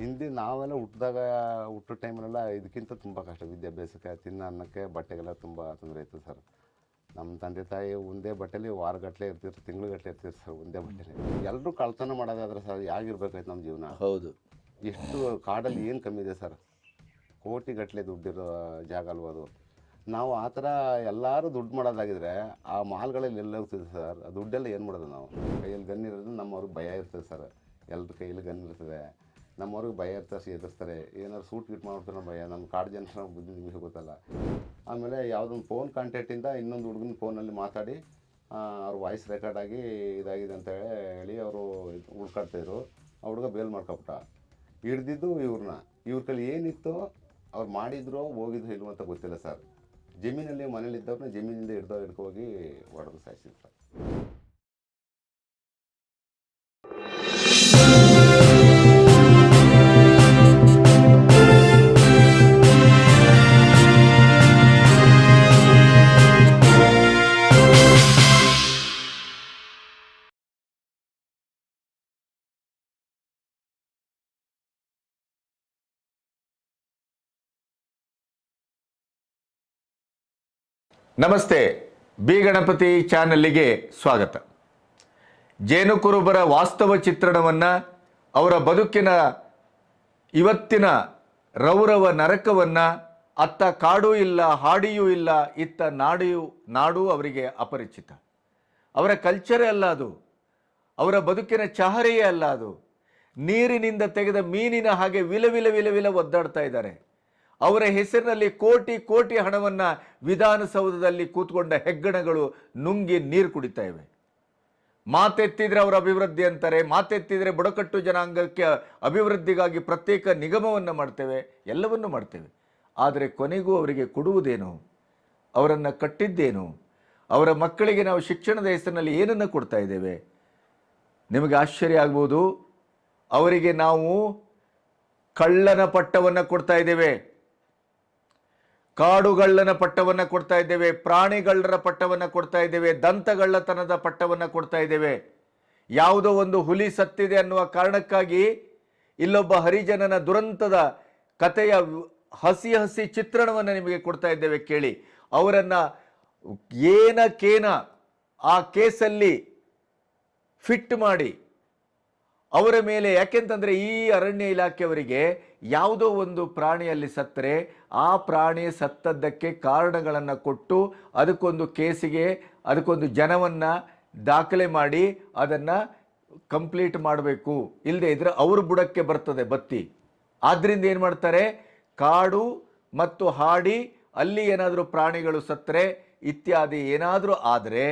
ಹಿಂದೆ ನಾವೆಲ್ಲ ಹುಟ್ಟಿದಾಗ ಹುಟ್ಟೋ ಟೈಮಲ್ಲೆಲ್ಲ ಇದಕ್ಕಿಂತ ತುಂಬ ಕಷ್ಟ. ವಿದ್ಯಾಭ್ಯಾಸಕ್ಕೆ ತಿನ್ನ ಅನ್ನಕ್ಕೆ ಬಟ್ಟೆಗೆಲ್ಲ ತುಂಬ ತೊಂದರೆ ಇತ್ತು ಸರ್. ನಮ್ಮ ತಂದೆ ತಾಯಿ ಒಂದೇ ಬಟ್ಟೆಲಿ ವಾರಗಟ್ಟಲೆ ಇರ್ತಿದ್ರು ತಿಂಗ್ಳುಗಟ್ಟಲೆ ಇರ್ತಿದ್ರು ಸರ್ ಒಂದೇ ಬಟ್ಟೆಲಿ. ಎಲ್ಲರೂ ಕಳ್ತನ ಮಾಡೋದಾದ್ರೆ ಸರ್ ಯಾಗಿರ್ಬೇಕಾಯ್ತು ನಮ್ಮ ಜೀವನ. ಹೌದು. ಎಷ್ಟು ಕಾಡಲ್ಲಿ ಏನು ಕಮ್ಮಿ ಇದೆ ಸರ್? ಕೋಟಿಗಟ್ಟಲೆ ದುಡ್ಡಿರೋ ಜಾಗ ಅಲ್ವ ಅದು? ನಾವು ಆ ಥರ ಎಲ್ಲರೂ ದುಡ್ಡು ಮಾಡೋದಾಗಿದ್ರೆ ಆ ಮಾಲ್ಗಳಲ್ಲಿ ಎಲ್ಲ ಹೋಗ್ತಿದೆ ಸರ್. ಆ ದುಡ್ಡೆಲ್ಲ ಏನು ಮಾಡೋದು ನಾವು? ಕೈಯಲ್ಲಿ ಗನ್ ಇರೋದು ನಮ್ಮವ್ರಿಗೆ ಭಯ ಇರ್ತದೆ ಸರ್. ಎಲ್ಲರ ಕೈಯಲ್ಲಿ ಗನ್ ಇರ್ತದೆ. ನಮ್ಮವ್ರಿಗೆ ಭಯ ಇರ್ತಾರೆ ಎದುರಿಸ್ತಾರೆ. ಏನಾದ್ರು ಸೂಟ್ ಗೀಟ್ ಮಾಡ್ತಾರೆ ಭಯ. ನಮ್ಮ ಕಾಡು ಜನ ಬುದ್ಧಿ ನಿಮಗೆ ಗೊತ್ತಲ್ಲ. ಆಮೇಲೆ ಯಾವುದೊಂದು ಫೋನ್ ಕಾಂಟ್ಯಾಕ್ಟಿಂದ ಇನ್ನೊಂದು ಹುಡುಗನ ಫೋನಲ್ಲಿ ಮಾತಾಡಿ ಅವ್ರ ವಾಯ್ಸ್ ರೆಕಾರ್ಡ್ ಆಗಿ ಇದಾಗಿದೆ ಅಂತ ಹೇಳಿ ಅವರು ಹುಡ್ಕಾಡ್ತಾಯಿದ್ರು ಆ ಹುಡುಗ ಬೇಲ್ ಮಾಡ್ಕೊಬಿಟ್ಟ ಹಿಡ್ದಿದ್ದು ಇವ್ರನ್ನ ಇವ್ರ ಕೈಲಿ ಏನಿತ್ತು ಅವ್ರು ಮಾಡಿದ್ರು ಹೋಗಿದ್ರು ಇಲ್ವೋ ಅಂತ ಗೊತ್ತಿಲ್ಲ ಸರ್. ಜಮೀನಲ್ಲಿ ಮನೇಲಿದ್ದವ್ರನ್ನ ಜಮೀನಿಂದ ಹಿಡ್ದೋ ಹಿಡ್ಕೋಗಿ ಹೊಡೆದು ಸಾಯಿಸಿದ್ರು ನಮಸ್ತೆ, ಬಿ ಗಣಪತಿ ಚಾನಲ್ಲಿಗೆ ಸ್ವಾಗತ. ಜೇನು ಕುರುಬರ ವಾಸ್ತವ ಚಿತ್ರಣವನ್ನು ಅವರ ಬದುಕಿನ ಇವತ್ತಿನ ರೌರವ ನರಕವನ್ನು ಅತ್ತ ಕಾಡೂ ಇಲ್ಲ, ಹಾಡಿಯೂ ಇಲ್ಲ, ಇತ್ತ ನಾಡಿಯೂ, ನಾಡೂ ಅವರಿಗೆ ಅಪರಿಚಿತ. ಅವರ ಕಲ್ಚರೇ ಅಲ್ಲ ಅದು. ಅವರ ಬದುಕಿನ ಚಹರೆಯೇ ಅಲ್ಲ ಅದು. ನೀರಿನಿಂದ ತೆಗೆದ ಮೀನಿನ ಹಾಗೆ ವಿಲ ವಿಲ ವಿಲ ವಿಲ ಒದ್ದಾಡ್ತಾ ಇದ್ದಾರೆ. ಅವರ ಹೆಸರಿನಲ್ಲಿ ಕೋಟಿ ಕೋಟಿ ಹಣವನ್ನು ವಿಧಾನಸೌಧದಲ್ಲಿ ಕೂತ್ಕೊಂಡ ಹೆಗ್ಗಣಗಳು ನುಂಗಿ ನೀರು ಕುಡಿತಾ ಇವೆ. ಮಾತೆತ್ತಿದ್ರೆ ಅವರ ಅಭಿವೃದ್ಧಿ ಅಂತಾರೆ, ಮಾತೆತ್ತಿದ್ರೆ ಬುಡಕಟ್ಟು ಜನಾಂಗಕ್ಕೆ ಅಭಿವೃದ್ಧಿಗಾಗಿ ಪ್ರತ್ಯೇಕ ನಿಗಮವನ್ನು ಮಾಡ್ತೇವೆ, ಎಲ್ಲವನ್ನೂ ಮಾಡ್ತೇವೆ. ಆದರೆ ಕೊನೆಗೂ ಅವರಿಗೆ ಕೊಡುವುದೇನು? ಅವರನ್ನು ಕಟ್ಟಿದ್ದೇನು? ಅವರ ಮಕ್ಕಳಿಗೆ ನಾವು ಶಿಕ್ಷಣದ ಹೆಸರಿನಲ್ಲಿ ಏನನ್ನು ಕೊಡ್ತಾ ಇದ್ದೇವೆ? ನಿಮಗೆ ಆಶ್ಚರ್ಯ ಆಗ್ಬೋದು, ಅವರಿಗೆ ನಾವು ಕಳ್ಳನ ಪಟ್ಟವನ್ನು ಕೊಡ್ತಾ ಇದ್ದೇವೆ. ಕಾಡುಗಳ್ಳನ ಪಟ್ಟವನ್ನು ಕೊಡ್ತಾ ಇದ್ದೇವೆ ಪ್ರಾಣಿಗಳರ ಪಟ್ಟವನ್ನು ಕೊಡ್ತಾ ಇದ್ದೇವೆ, ದಂತಗಳ್ಳತನದ ಪಟ್ಟವನ್ನು ಕೊಡ್ತಾ ಇದ್ದೇವೆ. ಯಾವುದೋ ಒಂದು ಹುಲಿ ಸತ್ತಿದೆ ಅನ್ನುವ ಕಾರಣಕ್ಕಾಗಿ ಇಲ್ಲೊಬ್ಬ ಹರಿಜನನ ದುರಂತದ ಕಥೆಯ ಹಸಿ ಹಸಿ ಚಿತ್ರಣವನ್ನು ನಿಮಗೆ ಕೊಡ್ತಾ ಇದ್ದೇವೆ ಕೇಳಿ. ಅವರನ್ನು ಏನಕ್ಕೇನ ಆ ಕೇಸಲ್ಲಿ ಫಿಟ್ ಮಾಡಿ ಅವರ ಮೇಲೆ ಯಾಕೆಂತಂದರೆ ಈ ಅರಣ್ಯ ಇಲಾಖೆಯವರಿಗೆ ಯಾವುದೋ ಒಂದು ಪ್ರಾಣಿಯಲ್ಲಿ ಸತ್ತರೆ, ಆ ಪ್ರಾಣಿ ಸತ್ತದ್ದಕ್ಕೆ ಕಾರಣಗಳನ್ನು ಕೊಟ್ಟು ಅದಕ್ಕೊಂದು ಕೇಸಿಗೆ, ಅದಕ್ಕೊಂದು ಜನವನ್ನು ದಾಖಲೆ ಮಾಡಿ ಅದನ್ನು ಕಂಪ್ಲೀಟ್ ಮಾಡಬೇಕು. ಇಲ್ಲದೆ ಇದ್ದರೆ ಅವ್ರ ಬುಡಕ್ಕೆ ಬರ್ತದೆ ಬತ್ತಿ. ಆದ್ದರಿಂದ ಏನು ಮಾಡ್ತಾರೆ? ಕಾಡು ಮತ್ತು ಹಾಡಿ, ಅಲ್ಲಿ ಏನಾದರೂ ಪ್ರಾಣಿಗಳು ಸತ್ತರೆ, ಇತ್ಯಾದಿ ಏನಾದರೂ ಆದರೆ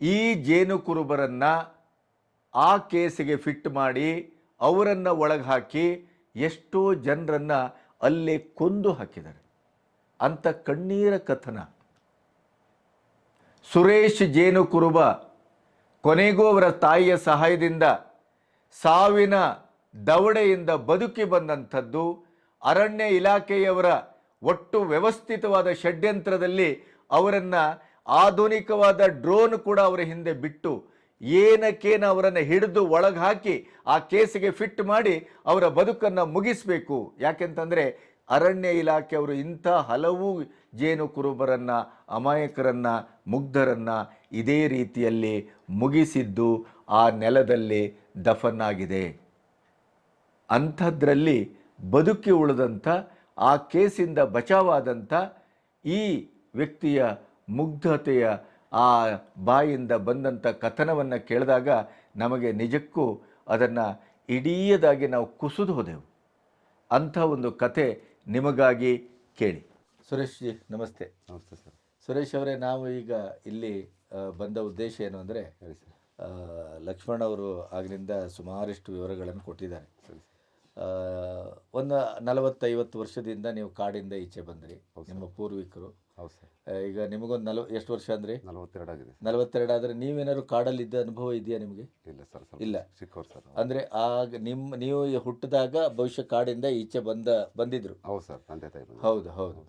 ಈ ಜೇನು ಕುರುಬರನ್ನು ಆ ಕೇಸಿಗೆ ಫಿಟ್ ಮಾಡಿ ಅವರನ್ನು ಒಳಗೆ ಹಾಕಿ ಎಷ್ಟೋ ಜನರನ್ನು ಅಲ್ಲೇ ಕೊಂದು ಹಾಕಿದ್ದಾರೆ. ಅಂಥ ಕಣ್ಣೀರ ಕಥನ. ಸುರೇಶ್ ಜೇನು ಕುರುಬ ಕೊನೆಗೂ ಅವರ ತಾಯಿಯ ಸಹಾಯದಿಂದ ಸಾವಿನ ದವಡೆಯಿಂದ ಬದುಕಿ ಬಂದಂಥದ್ದು ಅರಣ್ಯ ಇಲಾಖೆಯವರ ಒಟ್ಟು ವ್ಯವಸ್ಥಿತವಾದ ಷಡ್ಯಂತ್ರದಲ್ಲಿ ಅವರನ್ನು ಆಧುನಿಕವಾದ ಡ್ರೋನ್ ಕೂಡ ಅವರ ಹಿಂದೆ ಬಿಟ್ಟು ಏನಕ್ಕೇನು ಅವರನ್ನು ಹಿಡಿದು ಒಳಗೆ ಹಾಕಿ ಆ ಕೇಸಿಗೆ ಫಿಟ್ ಮಾಡಿ ಅವರ ಬದುಕನ್ನು ಮುಗಿಸಬೇಕು. ಯಾಕೆಂತಂದರೆ ಅರಣ್ಯ ಇಲಾಖೆಯವರು ಇಂಥ ಹಲವು ಜೇನು ಕುರುಬರನ್ನು ಅಮಾಯಕರನ್ನು, ಮುಗ್ಧರನ್ನು ಇದೇ ರೀತಿಯಲ್ಲಿ ಮುಗಿಸಿದ್ದು ಆ ನೆಲದಲ್ಲಿ ದಫನ್ನಾಗಿದೆ ಅಂಥದ್ರಲ್ಲಿ ಬದುಕಿ ಉಳಿದಂಥ, ಆ ಕೇಸಿಂದ ಬಚಾವಾದಂಥ ಈ ವ್ಯಕ್ತಿಯ ಮುಗ್ಧತೆಯ ಆ ಬಾಯಿಂದ ಬಂದಂಥ ಕಥನವನ್ನು ಕೇಳಿದಾಗ ನಮಗೆ ನಿಜಕ್ಕೂ ಅದನ್ನು ಇಡೀಯದಾಗಿ ನಾವು ಕುಸಿದು ಹೋದೆವು. ಅಂಥ ಒಂದು ಕತೆ ನಿಮಗಾಗಿ ಕೇಳಿ. ಸುರೇಶ್ ಜಿ ನಮಸ್ತೆ. ನಮಸ್ತೆ ಸರ್. ಸುರೇಶ್ ಅವರೇ ನಾವು ಈಗ ಇಲ್ಲಿ ಬಂದ ಉದ್ದೇಶ ಏನು ಅಂದರೆ ಹೇಳಿ ಸರ್. ಲಕ್ಷ್ಮಣ್ ಅವರು ಆಗಲಿಂದ ಸುಮಾರಷ್ಟು ವಿವರಗಳನ್ನು ಕೊಟ್ಟಿದ್ದಾರೆ. ಒಂದು ನಲವತ್ತೈವತ್ತು ವರ್ಷದಿಂದ ನೀವು ಕಾಡಿಂದ ಈಚೆ ಬಂದಿರಿ. ನಿಮ್ಮ ಪೂರ್ವಿಕರು. ಹೌದು ಸರ್. ಈಗ ನಿಮಗೊಂದು ನಲ್ವ ಎಷ್ಟು ವರ್ಷ ಅಂದ್ರೆ? ನಲವತ್ತೆರಡು ಆಗಿದೆ ನಲವತ್ತೆರಡು ಆದರೆ ನೀವೇನಾದ್ರು ಕಾಡಲ್ಲಿದ್ದ ಅನುಭವ ಇದೆಯಾ ನಿಮಗೆ? ಇಲ್ಲ ಸರ್ ಸ್ವಲ್ಪ ಇಲ್ಲ. ಸಿಕ್ಕವ್ರು ಸರ್. ಅಂದರೆ ಆಗ ನಿಮ್ಮ ನೀವು ಹುಟ್ಟಿದಾಗ ಬಹುಶಃ ಕಾಡಿಂದ ಈಚೆ ಬಂದ ಬಂದಿದ್ರು? ಹೌದು ಸರ್ ತಂದೆ ತಾಯಿ ಬಂದು ಹೌದು ಹೌದು.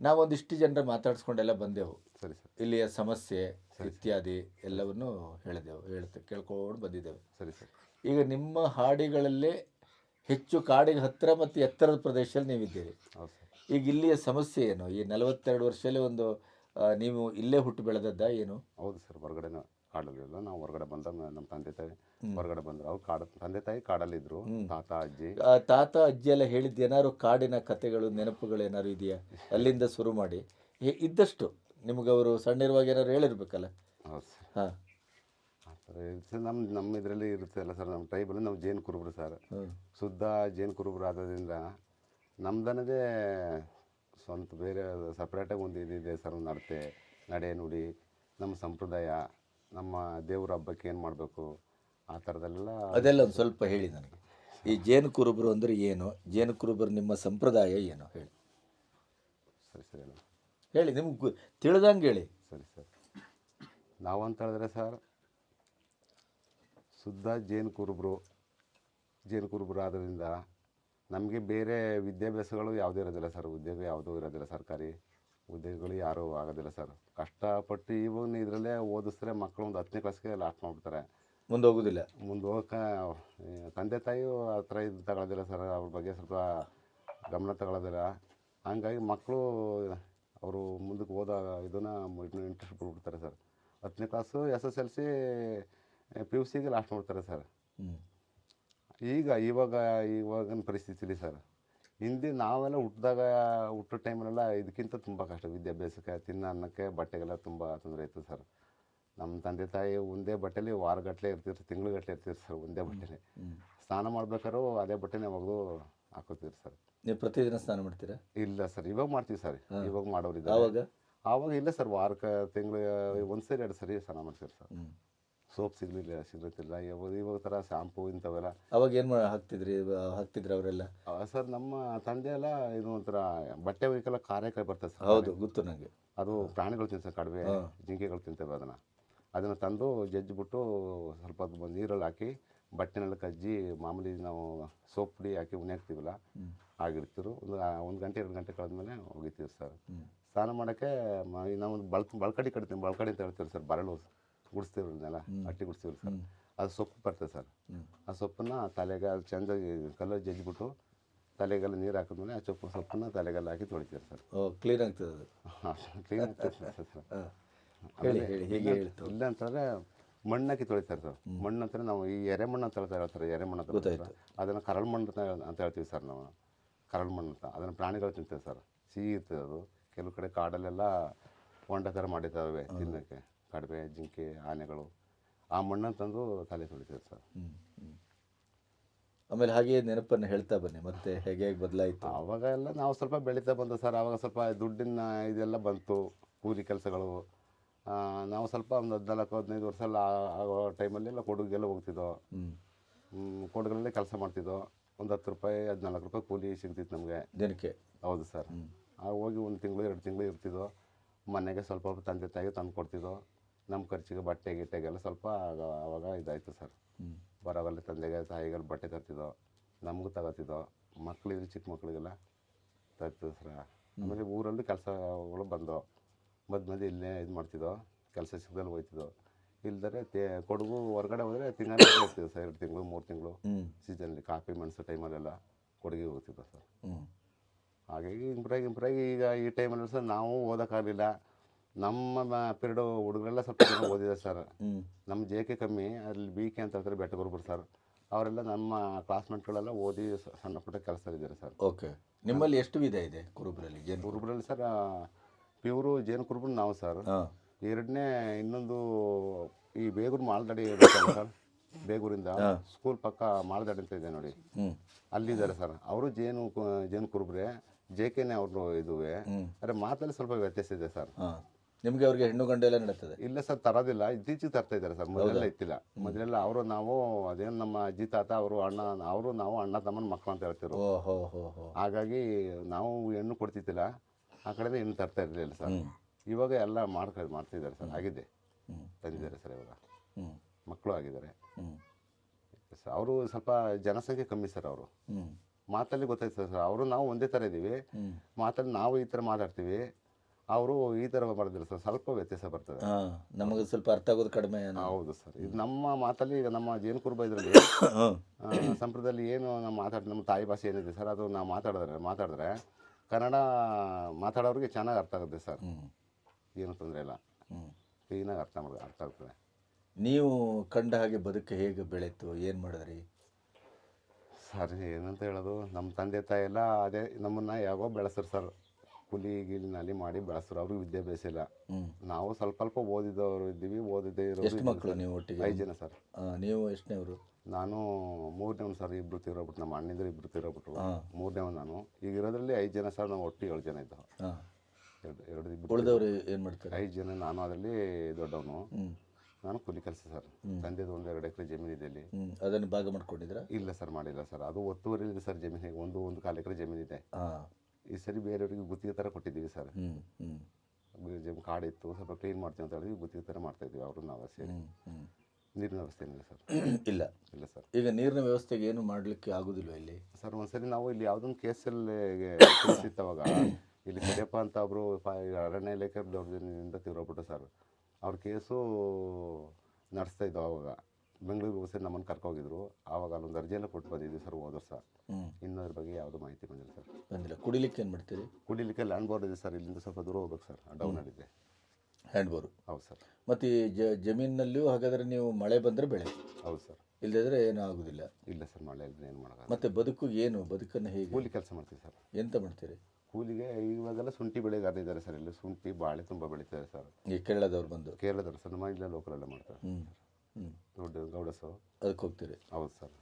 ನಾವೊಂದಿಷ್ಟು ಜನರ ಮಾತಾಡಿಸ್ಕೊಂಡೆಲ್ಲ ಬಂದೆವು. ಸರಿ ಸರ್. ಇಲ್ಲಿಯ ಸಮಸ್ಯೆ ಇತ್ಯಾದಿ ಎಲ್ಲವನ್ನು ಹೇಳಿದೆವು ಹೇಳ್ತ ಕೇಳ್ಕೊಂಡು ಬಂದಿದ್ದೆವು. ಸರಿ ಸರ್. ಈಗ ನಿಮ್ಮ ಹಾಡಿಗಳಲ್ಲೇ ಹೆಚ್ಚು ಕಾಡಿಗೆ ಹತ್ತಿರ ಮತ್ತು ಎತ್ತರದ ಪ್ರದೇಶದಲ್ಲಿ ನೀವಿದ್ದೀರಿ. ಹೌದು ಸರ್. ಈಗ ಇಲ್ಲಿಯ ಸಮಸ್ಯೆ ಏನು? ಈ ನಲವತ್ತೆರಡು ವರ್ಷದಲ್ಲಿ ಒಂದು ನೀವು ಇಲ್ಲೇ ಹುಟ್ಟು ಬೆಳೆದದ್ದ ಏನು? ಹೌದು ಸರ್ ಹೊರಗಡೆನೂ ಕಾಡಲ್ಲಿಲ್ಲ ನಾವು ಹೊರಗಡೆ ಬಂದ ನಮ್ಮ ತಂದೆ ತಾಯಿ ಹೊರಗಡೆ ಬಂದ್ರು. ಅವ್ರು ಕಾಡ ತಂದೆ ತಾಯಿ ಕಾಡಲ್ಲಿದ್ರು. ತಾತ ಅಜ್ಜಿ. ಆ, ತಾತ ಅಜ್ಜಿ ಎಲ್ಲ ಹೇಳಿದ್ದು ಏನಾದ್ರು ಕಾಡಿನ ಕಥೆಗಳು ನೆನಪುಗಳು ಏನಾದ್ರು ಇದೆಯಾ? ಅಲ್ಲಿಂದ ಶುರು ಮಾಡಿ. ಹೇ- ಇದ್ದಷ್ಟು ನಿಮ್ಗೆ ಅವರು ಸಣ್ಣಿರುವಾಗ ಏನಾದ್ರು ಹೇಳಿರ್ಬೇಕಲ್ಲ? ಹೌದು ಸರ್. ಹಾಂ. ಆ ಥರ ಇರುತ್ತೆ ನಮ್ಮ ನಮ್ಮ ಇದರಲ್ಲಿ ಇರುತ್ತೆ ಅಲ್ಲ ಸರ್ ನಮ್ಮ ಟ್ರೈಬಲ್ಲಿ ನಾವು ಜೇನು ಕುರುಬರು ಸರ್. ಶುದ್ಧ ಜೇನು ಕುರುಬರು ಆಗೋದ್ರಿಂದ ನಮ್ದನ್ನದೇ ಸ್ವಂತ ಬೇರೆ ಸಪ್ರೇಟಾಗಿ ಒಂದು ಇದಿದೆ ಸರ್ ಒಂದು ನಡತೆ ನಡೆ ನುಡಿ ನಮ್ಮ ಸಂಪ್ರದಾಯ ನಮ್ಮ ದೇವ್ರ ಹಬ್ಬಕ್ಕೆ ಏನು ಮಾಡಬೇಕು? ಆ ಥರದೆಲ್ಲ ಅದೆಲ್ಲ ಒಂದು ಸ್ವಲ್ಪ ಹೇಳಿ ನನಗೆ. ಈ ಜೇನು ಕುರುಬರು ಅಂದರೆ ಏನು? ಜೇನು ಕುರುಬರು ನಿಮ್ಮ ಸಂಪ್ರದಾಯ ಏನು? ಹೇಳಿ. ಸರಿ ಸರಿ ಹೇಳಿ ನಿಮ್ಗೆ ತಿಳಿದಂಗೆ ಹೇಳಿ. ಸರಿ ಸರ್. ನಾವು ಅಂತ ಹೇಳಿದ್ರೆ ಸರ್ ಶುದ್ಧ ಜೇನು ಕುರುಬರು ಜೇನು ಕುರುಬರು ಆದ್ರಿಂದ ನಮಗೆ ಬೇರೆ ವಿದ್ಯಾಭ್ಯಾಸಗಳು ಯಾವುದೂ ಇರೋದಿಲ್ಲ ಸರ್. ಉದ್ಯೋಗ ಯಾವುದೂ ಇರೋದಿಲ್ಲ ಸರ್ಕಾರಿ ಉದ್ಯೋಗಗಳು ಯಾರೂ ಆಗೋದಿಲ್ಲ ಸರ್. ಕಷ್ಟಪಟ್ಟು ಇವಾಗ ಇದರಲ್ಲೇ ಓದಿಸ್ರೆ ಮಕ್ಕಳು ಒಂದು ಹತ್ತನೇ ಕ್ಲಾಸ್ಗೆ ಲಾಸ್ಟ್ ಮಾಡ್ಬಿಡ್ತಾರೆ. ಮುಂದೆ ಹೋಗೋದಿಲ್ಲ ಮುಂದೆ ಹೋಗಕ್ಕೆ ತಂದೆ ತಾಯಿಯು ಆ ಥರ ಇದು ತಗೊಳ್ಳೋದಿಲ್ಲ ಸರ್. ಅವ್ರ ಬಗ್ಗೆ ಸ್ವಲ್ಪ ಗಮನ ತಗೊಳ್ಳೋದಿಲ್ಲ ಹಂಗಾಗಿ ಮಕ್ಕಳು ಅವರು ಮುಂದಕ್ಕೆ ಓದೋ ಇದನ್ನ ಇಂಟ್ರೆಸ್ಟ್ ಬಿಟ್ಬಿಡ್ತಾರೆ ಸರ್. ಹತ್ತನೇ class S S L C P U ಸಿಗೆ ಲಾಸ್ಟ್ ಮಾಡ್ತಾರೆ ಸರ್. ಹ್ಞೂ ಈಗ ಇವಾಗ ಇವಾಗಿನ ಪರಿಸ್ಥಿತಿಲಿ ಸರ್ ಹಿಂದೆ ನಾವೆಲ್ಲ ಹುಟ್ಟಿದಾಗ ಹುಟ್ಟೋ ಟೈಮಲ್ಲೆಲ್ಲ ಇದಕ್ಕಿಂತ ತುಂಬ ಕಷ್ಟ. ವಿದ್ಯಾಭ್ಯಾಸಕ್ಕೆ ತಿನ್ನ ಅನ್ನಕ್ಕೆ ಬಟ್ಟೆಗೆಲ್ಲ ತುಂಬ ತೊಂದರೆ ಇತ್ತು ಸರ್. ನಮ್ಮ ತಂದೆ ತಾಯಿ ಒಂದೇ ಬಟ್ಟೆಲಿ ವಾರಗಟ್ಟಲೆ ಇರ್ತಿದ್ರು ತಿಂಗ್ಳುಗಟ್ಟಲೆ ಇರ್ತಿದ್ರು ಸರ್ ಒಂದೇ ಬಟ್ಟೆಲಿ. ಸ್ನಾನ ಮಾಡ್ಬೇಕಾದ್ರೂ ಅದೇ ಬಟ್ಟೆನೇ ಒಗೆದು ಹಾಕೋತೀರಿ ಸರ್. ನೀವು ಪ್ರತಿದಿನ ಸ್ನಾನ ಮಾಡ್ತೀರಾ? ಇಲ್ಲ ಸರ್ ಇವಾಗ ಮಾಡ್ತೀವಿ ಸರ್ ಇವಾಗ ಮಾಡೋರಿದ್ದಾರೆ ಆವಾಗ? ಆವಾಗ ಇಲ್ಲ ಸರ್ ವಾರಕ್ಕೆ ತಿಂಗಳು ಒಂದು ಸರಿ ಎರಡು ಸರಿ ಸ್ನಾನ ಮಾಡ್ತೀವಿ ಸರ್. ಸೋಪ್ ಸಿಗಲಿಲ್ಲ ಸಿಗುತ್ತಿಲ್ಲ ಇವಾಗ ಇವಾಗ ಥರ ಶಾಂಪು ಇಂಥವೆಲ್ಲ. ಅವಾಗ ಏನು ಮಾಡಿ ಹಾಕ್ತಿದ್ರಿ ಹಾಕ್ತಿದ್ರು ಅವರೆಲ್ಲ? ಸರ್ ನಮ್ಮ ತಂದೆ ಎಲ್ಲ ಇದು ಒಂಥರ ಬಟ್ಟೆ ಒಯ್ಕೆಲ್ಲ ಕಾರ್ಯಕಾಯಿ ಬರ್ತದೆ ಸರ್. ಹೌದು ಗೊತ್ತು ನನಗೆ ಅದು ಪ್ರಾಣಿಗಳು ತಿಂತ ಕಡಿಮೆ ಜಿಂಕೆಗಳು ತಿಂತೇವೆ ಅದನ್ನು. ಅದನ್ನು ತಂದು ಜಜ್ಜಿಬಿಟ್ಟು ಸ್ವಲ್ಪ ನೀರಲ್ಲಿ ಹಾಕಿ ಬಟ್ಟೆನೆಲ್ಲ ಕಜ್ಜಿ ಮಾಮೂಲಿ ನಾವು ಸೋಪ್ ಪುಡಿ ಹಾಕಿ ಉಣ್ಯಾಕ್ತಿವಲ್ಲ ಹಾಕ್ತೀವಲ್ಲ ಒಂದು ಒಂದು ಗಂಟೆ ಎರಡು ಗಂಟೆ ಕಳೆದ್ಮೇಲೆ ಹೋಗಿರ್ತೀವಿ ಸರ್. ಸ್ನಾನ ಮಾಡೋಕ್ಕೆ ಒಂದು ಬಳ್ ಬಳಕಡಿ ಕಡಿತೀವಿ ಬಳಕಡಿ ಅಂತ ಹೇಳ್ತೀವಿ ಸರ್ ಬರಳು. ಗುಡಿಸ್ತೀವಲ್ಲ ಅಟ್ಟಿ ಗುಡಿಸ್ತೀವಿ ಸರ್. ಅದು ಸೊಪ್ಪು ಬರ್ತದೆ ಸರ್. ಆ ಸೊಪ್ಪನ್ನ ತಲೆಗೆ ಅದು ಚೆಂದಾಗಿ ಕಲರ್ ಜಜ್ಜಿಬಿಟ್ಟು ತಲೆಗೆಲ್ಲ ನೀರು ಹಾಕಿದ್ಮೇಲೆ ಆ ಸೊಪ್ಪು ಸೊಪ್ಪನ್ನ ತಲೆಗೆಲ್ಲ ಹಾಕಿ ತೊಳಿತೀವಿ ಸರ್. ಕ್ಲೀನ್ ಆಗ್ತದೆ ಅದು. ಕ್ಲೀನ್ ಆಗ್ತದೆ ಸರ್ ಹೇಳಿ ಹೇಳಿ ಹೇಗೆ ಹೇಳ್ತು? ಇಲ್ಲ ಅಂತಂದ್ರೆ ಮಣ್ಣು ಹಾಕಿ ತೊಳಿತಾರೆ ಸರ್. ಮಣ್ಣು ಅಂತಾರೆ ನಾವು ಈ ಎರೆ ಮಣ್ಣು ಅಂತ ಹೇಳ್ತಾ ಹೇಳ್ತಾರೆ ಎರೆಮಣ್ಣು ಅಂತ. ಅದನ್ನು ಕರಳು ಮಣ್ಣು ಅಂತ ಅಂತ ಹೇಳ್ತೀವಿ ಸರ್ ನಾವು. ಕರಳು ಮಣ್ಣು ಅಂತ. ಅದನ್ನು ಪ್ರಾಣಿಗಳು ತಿಂತೇವೆ ಸರ್. ಸಿಹಿ ಇರ್ತದೆ ಅದು. ಕೆಲವು ಕಡೆ ಕಾಡಲ್ಲೆಲ್ಲ ಹೊಂಡ ಥರ ಮಾಡಿದ್ದಾವೆ ತಿನ್ನೋಕ್ಕೆ. ಕಡವೆ ಜಿಂಕೆ ಆನೆಗಳು ಆ ಮಣ್ಣನ್ನು ತಂದು ತಲೆ ತೊಳಿತೀವಿ ಸರ್. ಆಮೇಲೆ ಹಾಗೆ ನೆನಪನ್ನು ಹೇಳ್ತಾ ಬನ್ನಿ ಮತ್ತೆ ಹೇಗೆ ಹೇಗೆ ಬದಲಾಯಿತು? ಆವಾಗ ಎಲ್ಲ ನಾವು ಸ್ವಲ್ಪ ಬೆಳೀತಾ ಬಂದು ಸರ್ ಆವಾಗ ಸ್ವಲ್ಪ ದುಡ್ಡಿನ ಇದೆಲ್ಲ ಬಂತು ಕೂಲಿ ಕೆಲಸಗಳು. ನಾವು ಸ್ವಲ್ಪ ಒಂದು ಹದಿನಾಲ್ಕು ಹದಿನೈದು ವರ್ಷ ಎಲ್ಲ ಆ- ಆಗೋ ಟೈಮಲ್ಲೆಲ್ಲ ಕೊಡುಗೆಲ್ಲ ಹೋಗ್ತಿದ್ದೋ ಕೊಡಗಲ್ಲೇ ಕೆಲಸ ಮಾಡ್ತಿದ್ದೋ ಒಂದು ಹತ್ತು ರೂಪಾಯಿ ಹದಿನಾಲ್ಕು ರೂಪಾಯಿ ಕೂಲಿ ಸಿಗ್ತಿತ್ತು ನಮಗೆ. ದಿನಕ್ಕೆ? ಹೌದು ಸರ್. ಹೋಗಿ ಒಂದು ತಿಂಗಳು ಎರಡು ತಿಂಗಳು ಇರ್ತಿದ್ದೋ ಮನೆಗೆ ಸ್ವಲ್ಪ ಸ್ವಲ್ಪ ತಂದೆ ತಾಯಿಗೆ ತಂದು ಕೊಡ್ತಿದ್ದೋ ನಮ್ಮ ಖರ್ಚಿಗೆ ಬಟ್ಟೆ ಗಿಟ್ಟೆಗೆಲ್ಲ ಸ್ವಲ್ಪ ಆಗ ಆವಾಗ ಇದಾಯಿತು ಸರ್. ಬರೋವಲ್ಲಿ ತಂದೆಗೆ ತಾಯಿಗೆಲ್ಲ ಬಟ್ಟೆ ತರ್ತಿದ್ದೋ ನಮಗೂ ತಗೋತಿದ್ದೋ ಮಕ್ಕಳಿದ್ರೆ ಚಿಕ್ಕ ಮಕ್ಕಳಿಗೆಲ್ಲ ತರ್ತಿದ್ದೋ ಸರ್. ಆಮೇಲೆ ಊರಲ್ಲಿ ಕೆಲಸಗಳು ಬಂದೋ ಮಧ್ಯ ಮಧ್ಯೆ ಇಲ್ಲೇ ಇದು ಮಾಡ್ತಿದ್ದೋ ಕೆಲಸ ಸಿಗದಲ್ಲಿ ಹೋಯ್ತಿದ್ದೋ. ಇಲ್ದರೆ ತೇ ಕೊಡಗು ಹೊರಗಡೆ ಹೋದರೆ ತಿಂಗಳು ಹೋಗ್ತಿದ್ದೋ ಸರ್ ಎರಡು ತಿಂಗಳು ಮೂರು ತಿಂಗಳು ಸೀಸನಲ್ಲಿ ಕಾಫಿ ಮೆಣಸು ಟೈಮಲ್ಲೆಲ್ಲ ಕೊಡುಗೆ ಹೋಗ್ತಿದ್ದೋ ಸರ್. ಹಾಗಾಗಿ ಇಂಪ್ರಾಗಿ ಇಂಪ್ರಾಗಿ ಈಗ ಈ ಟೈಮಲ್ಲಿ ಸರ್ ನಾವು ಓದೋಕ್ಕಾಗಲಿಲ್ಲ. ನಮ್ಮ ಪೀರಿಯಡ್ ಹುಡುಗರೆಲ್ಲ ಸ್ವಲ್ಪ ಜನ ಓದಿದ್ದಾರೆ ಸರ್ ನಮ್ಮ ಜೆ ಕೆ ಕಮ್ಮಿ ಅಲ್ಲಿ ಬಿ ಕೆ ಅಂತ ಹೇಳ್ತಾರೆ ಬೆಟ್ಟಗುರುಬರು ಸರ್ ಅವರೆಲ್ಲ ನಮ್ಮ ಕ್ಲಾಸ್ಮೇಟ್ಗಳೆಲ್ಲ ಓದಿ ಸ- ಸಣ್ಣ ಪುಟ್ಟ ಕೆಲಸದಲ್ಲಿದ್ದಾರೆ ಸರ್ ಓಕೆ ನಿಮ್ಮಲ್ಲಿ ಎಷ್ಟು ವಿಧ ಇದೆ ಕುರುಬರಲ್ಲಿ? ಜೇನು ಕುರುಬರಲ್ಲಿ ಸರ್ ಪ್ಯೂರು ಜೇನು ಕುರುಬರು ನಾವು ಸರ್ ಹಾಂ. ಎರಡನೇ ಇನ್ನೊಂದು ಈ ಬೇಗೂರು ಮಾಲ್ದಡಿ ಇರುತ್ತಲ್ಲ ಸರ್ ಬೇಗೂರಿಂದ ಸ್ಕೂಲ್ ಪಕ್ಕ ಮಾಲ್ದಡಿ ಅಂತ ಇದೆ ನೋಡಿ. ಹ್ಞೂ ಅಲ್ಲಿದ್ದಾರೆ ಸರ್ ಅವರು ಜೇನು ಕು- ಜೇನು ಕುರುಬ್ರೆ ಜೆ ಕೆನೇ ಅವ್ರದ್ದು ಇದುವೆ. ಆದರೆ ಮಾತಲ್ಲಿ ಸ್ವಲ್ಪ ವ್ಯತ್ಯಾಸ ಇದೆ ಸರ್ ಹಾಂ. ನಿಮಗೆ ಅವ್ರಿಗೆ ಹೆಣ್ಣು ಗಂಡು ಎಲ್ಲ ನಡೀತದೆ. ಇಲ್ಲ ಸರ್ ತರೋದಿಲ್ಲ. ಇತ್ತೀಚೆಗೆ ತರ್ತಾ ಇದ್ದಾರೆ ಸರ್ ಮೊದಲೆಲ್ಲ ಇತ್ತಿಲ್ಲ. ಮೊದಲೆಲ್ಲ ಅವರು ನಾವು ಅದೇನು ನಮ್ಮ ಅಜ್ಜಿ ತಾತ ಅವರು ಅಣ್ಣ ಅವರು ನಾವು ಅಣ್ಣ ತಮ್ಮನ ಮಕ್ಕಳು ಅಂತ ಹೇಳ್ತಿರು ಓ ಹೋ ಹೋ ಹೋ. ಹಾಗಾಗಿ ನಾವು ಹೆಣ್ಣು ಕೊಡ್ತಿದ್ದಿಲ್ಲ. ಆ ಕಡೆಯಿಂದ ಹೆಣ್ಣು ತರ್ತಾ ಇರಲಿಲ್ಲ ಸರ್. ಇವಾಗ ಎಲ್ಲ ಮಾಡ್ಕ ಮಾಡ್ತಿದ್ದಾರೆ ಸರ್. ಆಗಿದೆ. ತಂದಿದ್ದಾರೆ ಸರ್ ಇವಾಗ. ಮಕ್ಕಳು ಆಗಿದ್ದಾರೆ. ಸರ್ ಅವರು ಸ್ವಲ್ಪ ಜನಸಂಖ್ಯೆ ಕಮ್ಮಿ ಸರ್ ಅವರು. ಮಾತಲ್ಲಿ ಗೊತ್ತಾಯ್ತು ಸರ್. ಅವರು ನಾವು ಒಂದೇ ಥರ ಇದ್ದೀವಿ. ಮಾತಲ್ಲಿ ನಾವು ಈ ಥರ ಮಾತಾಡ್ತೀವಿ. ಅವರು ಈ ಥರ ಮಾಡಿದ್ರು ಸರ್. ಸ್ವಲ್ಪ ವ್ಯತ್ಯಾಸ ಬರ್ತದೆ. ನಮಗೆ ಸ್ವಲ್ಪ ಅರ್ಥ ಆಗೋದು ಕಡಿಮೆ. ಹೌದು ಸರ್. ಇದು ನಮ್ಮ ಮಾತಲ್ಲಿ ಈಗ ನಮ್ಮ ಜೇನು ಕುರುಬ ಇದರಲ್ಲಿ ಸಂಪ್ರದಲ್ಲಿ ಸಂಪ್ರದಾಯದಲ್ಲಿ ಏನು ನಾವು ಮಾತಾಡ್ ನಮ್ಮ ತಾಯಿ ಭಾಷೆ ಏನಿದೆ ಸರ್ ಅದು ನಾವು ಮಾತಾಡಿದ್ರೆ ಮಾತಾಡಿದ್ರೆ ಕನ್ನಡ ಮಾತಾಡೋರಿಗೆ ಚೆನ್ನಾಗಿ ಅರ್ಥ ಆಗುತ್ತೆ ಸರ್. ಏನು ತೊಂದರೆ ಇಲ್ಲ. ಕ್ಲೀನಾಗಿ ಅರ್ಥ ಮಾಡಿ ಅರ್ಥ ಆಗ್ತದೆ. ನೀವು ಕಂಡ ಹಾಗೆ ಬದುಕು ಹೇಗೆ ಬೆಳೀತು ಏನು ಮಾಡಿದ್ರಿ? ಸರ್ ಏನಂತ ಹೇಳೋದು ನಮ್ಮ ತಂದೆ ತಾಯಿ ಎಲ್ಲ ಅದೇ ನಮ್ಮನ್ನು ಯಾವಾಗ ಬೆಳೆಸ್ರು ಸರ್. ಕೂಲಿ ಗೀಲಿನಲ್ಲಿ ಮಾಡಿ ಬೆಳೆಸ್ರು. ಅವ್ರಿಗೆ ವಿದ್ಯಾಭ್ಯಾಸ ಇಲ್ಲ. ನಾವು ಸ್ವಲ್ಪ ಸ್ವಲ್ಪ ಓದಿದವರು ಇದ್ದೀವಿ ಓದಿದ್ದೇ ಎಷ್ಟು ಮಕ್ಕಳು ನೀವು ಒಟ್ಟಿಗೆ? ಐದು ಜನ ಸರ್. ನೀವು ಎಷ್ಟನೇವರು ನಾನು ಮೂರನೇವನು ಸರ್ ಇಬ್ರು ತೀರೋಗ್ಬಿಟ್ಟು ನಮ್ಮ ಅಣ್ಣಿದ್ರು ಇಬ್ರು ತೀರೋಗ್ಬಿಟ್ರು. ಮೂರನೇ ಒಂದು ನಾನು. ಈಗ ಇರೋದ್ರಲ್ಲಿ ಐದು ಜನ ಸರ್ ನಾವು ಒಟ್ಟು ಏಳು ಜನ ಇದ್ದವು. ಎರಡು ಎರಡು ಇಬ್ರು ಉಳಿದವರು ಏನು ಮಾಡ್ತಾರೆ? ಐದು ಜನ ನಾನು ಅದರಲ್ಲಿ ದೊಡ್ಡವನು. ನಾನು ಕೂಲಿ ಕೆಲಸ ಸರ್. ತಂದೆದು ಒಂದು ಎರಡು ಎಕರೆ ಜಮೀನು ಇದೆ ಇಲ್ಲಿ ಅದನ್ನು ಭಾಗ ಮಾಡ್ಕೊಂಡಿದ್ರಾ ಇಲ್ಲ ಸರ್ ಮಾಡಿಲ್ಲ ಸರ್. ಅದು ಒತ್ತುವರಿ ಸರ್ ಜಮೀನಿಗೆ ಒಂದು ಒಂದು ಕಾಲು ಎಕರೆ ಜಮೀನಿದೆ ಈ ಸರಿ ಬೇರೆಯವರಿಗೆ ಗುತ್ತಿಗೆ ಥರ ಕೊಟ್ಟಿದ್ದೀವಿ ಸರ್. ಜಮೀನು ಕಾಡಿತ್ತು ಸ್ವಲ್ಪ ಕ್ಲೀನ್ ಮಾಡ್ತೀವಿ ಅಂತ ಹೇಳಿದ್ವಿ ಗುತ್ತಿಗೆ ಥರ ಮಾಡ್ತಾ ಇದ್ವಿ ಅವರು ನಾವು ಸೇರಿ. ಹ್ಞೂ ನೀರಿನ ವ್ಯವಸ್ಥೆ ಏನಿಲ್ಲ ಸರ್. ಇಲ್ಲ. ಇಲ್ಲ ಸರ್. ಈಗ ನೀರಿನ ವ್ಯವಸ್ಥೆಗೆ ಏನು ಮಾಡಲಿಕ್ಕೆ ಆಗೋದಿಲ್ಲ ಇಲ್ಲಿ? ಸರ್ ಒಂದ್ಸರಿ ನಾವು ಇಲ್ಲಿ ಯಾವುದೊಂದು ಕೇಸಲ್ಲಿ ಕೇಸ್ ಅವಾಗ ಇಲ್ಲಿ ಕರಿಯಪ್ಪ ಅಂತ ಒಬ್ಬರು ಅರಣ್ಯ ಇಲಾಖೆ ದೌರ್ಜನ್ಯದಿಂದ ತಿರೋಗ್ಬಿಟ್ಟು ಸರ್. ಅವ್ರ ಕೇಸು ನಡೆಸ್ತಾ ಇದ್ದವು ಅವಾಗ. ಬೆಂಗಳೂರಿಗೆ ಹೋಗಿ ನಮ್ಮನ್ನು ಕರ್ಕೋಗಿದ್ರು. ಆವಾಗ ಅಲ್ಲೊಂದು ಅರ್ಜಿಯನ್ನು ಕೊಟ್ಟು ಬಂದಿದ್ವಿ ಸರ್ ಹೋದ ವರ್ಷ. ಹ್ಞೂ ಇನ್ನೂ ಅದ್ರ ಬಗ್ಗೆ ಯಾವುದು ಮಾಹಿತಿ ಬಂದಿಲ್ಲ ಸರ್. ಬಂದಿಲ್ಲ. ಕುಡಿಲಿಕ್ಕೆ ಏನು ಮಾಡ್ತೀರಿ? ಕುಡಿಲಿಕ್ಕೆ ಲ್ಯಾಂಡ್ ಬೋರ್ಡ್ ಇದೆ ಸರ್. ಇಲ್ಲಿಂದ ಸ್ವಲ್ಪ ದೂರ ಹೋಗ್ಬೇಕು ಸರ್. ಡೌನ್ ಆಗಿದೆ ಹ್ಯಾಂಡ್ ಬೋರು ಹೌದು ಸರ್. ಮತ್ತು ಈ ಜ ಜಮೀನಿನಲ್ಲಿಯೂ ಹಾಗಾದರೆ ನೀವು ಮಳೆ ಬಂದರೆ ಬೆಳೆ? ಹೌದು ಸರ್. ಇಲ್ಲದಿದ್ರೆ ಏನೂ ಆಗೋದಿಲ್ಲ. ಇಲ್ಲ ಸರ್ ಮಳೆ ಇಲ್ಲದೆ ಏನು ಮಾಡೋದು ಮತ್ತು ಬದುಕು ಏನು? ಬದುಕನ್ನು ಹೇಗೆ? ಕೂಲಿ ಕೆಲಸ ಮಾಡ್ತೀವಿ ಸರ್. ಎಂತ ಮಾಡ್ತೀರಿ? ಕೂಲಿಗೆ ಇವಾಗೆಲ್ಲ ಶುಂಠಿ ಬೆಳೆಗಾರರು ಇದ್ದಾರೆ ಸರ್ ಇಲ್ಲಿ. ಶುಂಠಿ ಬಾಳೆ ತುಂಬ ಬೆಳೀತಾರೆ ಸರ್. ಈ ಕೇರಳದವ್ರು ಬಂದು. ಕೇರಳದವರು ಸರ್ ನಮ್ಮ ಇಲ್ಲ ಲೋಕಲೆಲ್ಲ ಮಾಡ್ತಾರೆ. ಹ್ಞೂ ಗೌಡ ದೊಡ್ಡ ಗೌಡಸು ಅದಕ್ಕೆ ಹೋಗ್ತೀರಿ. ಹೌದು ಸರ್.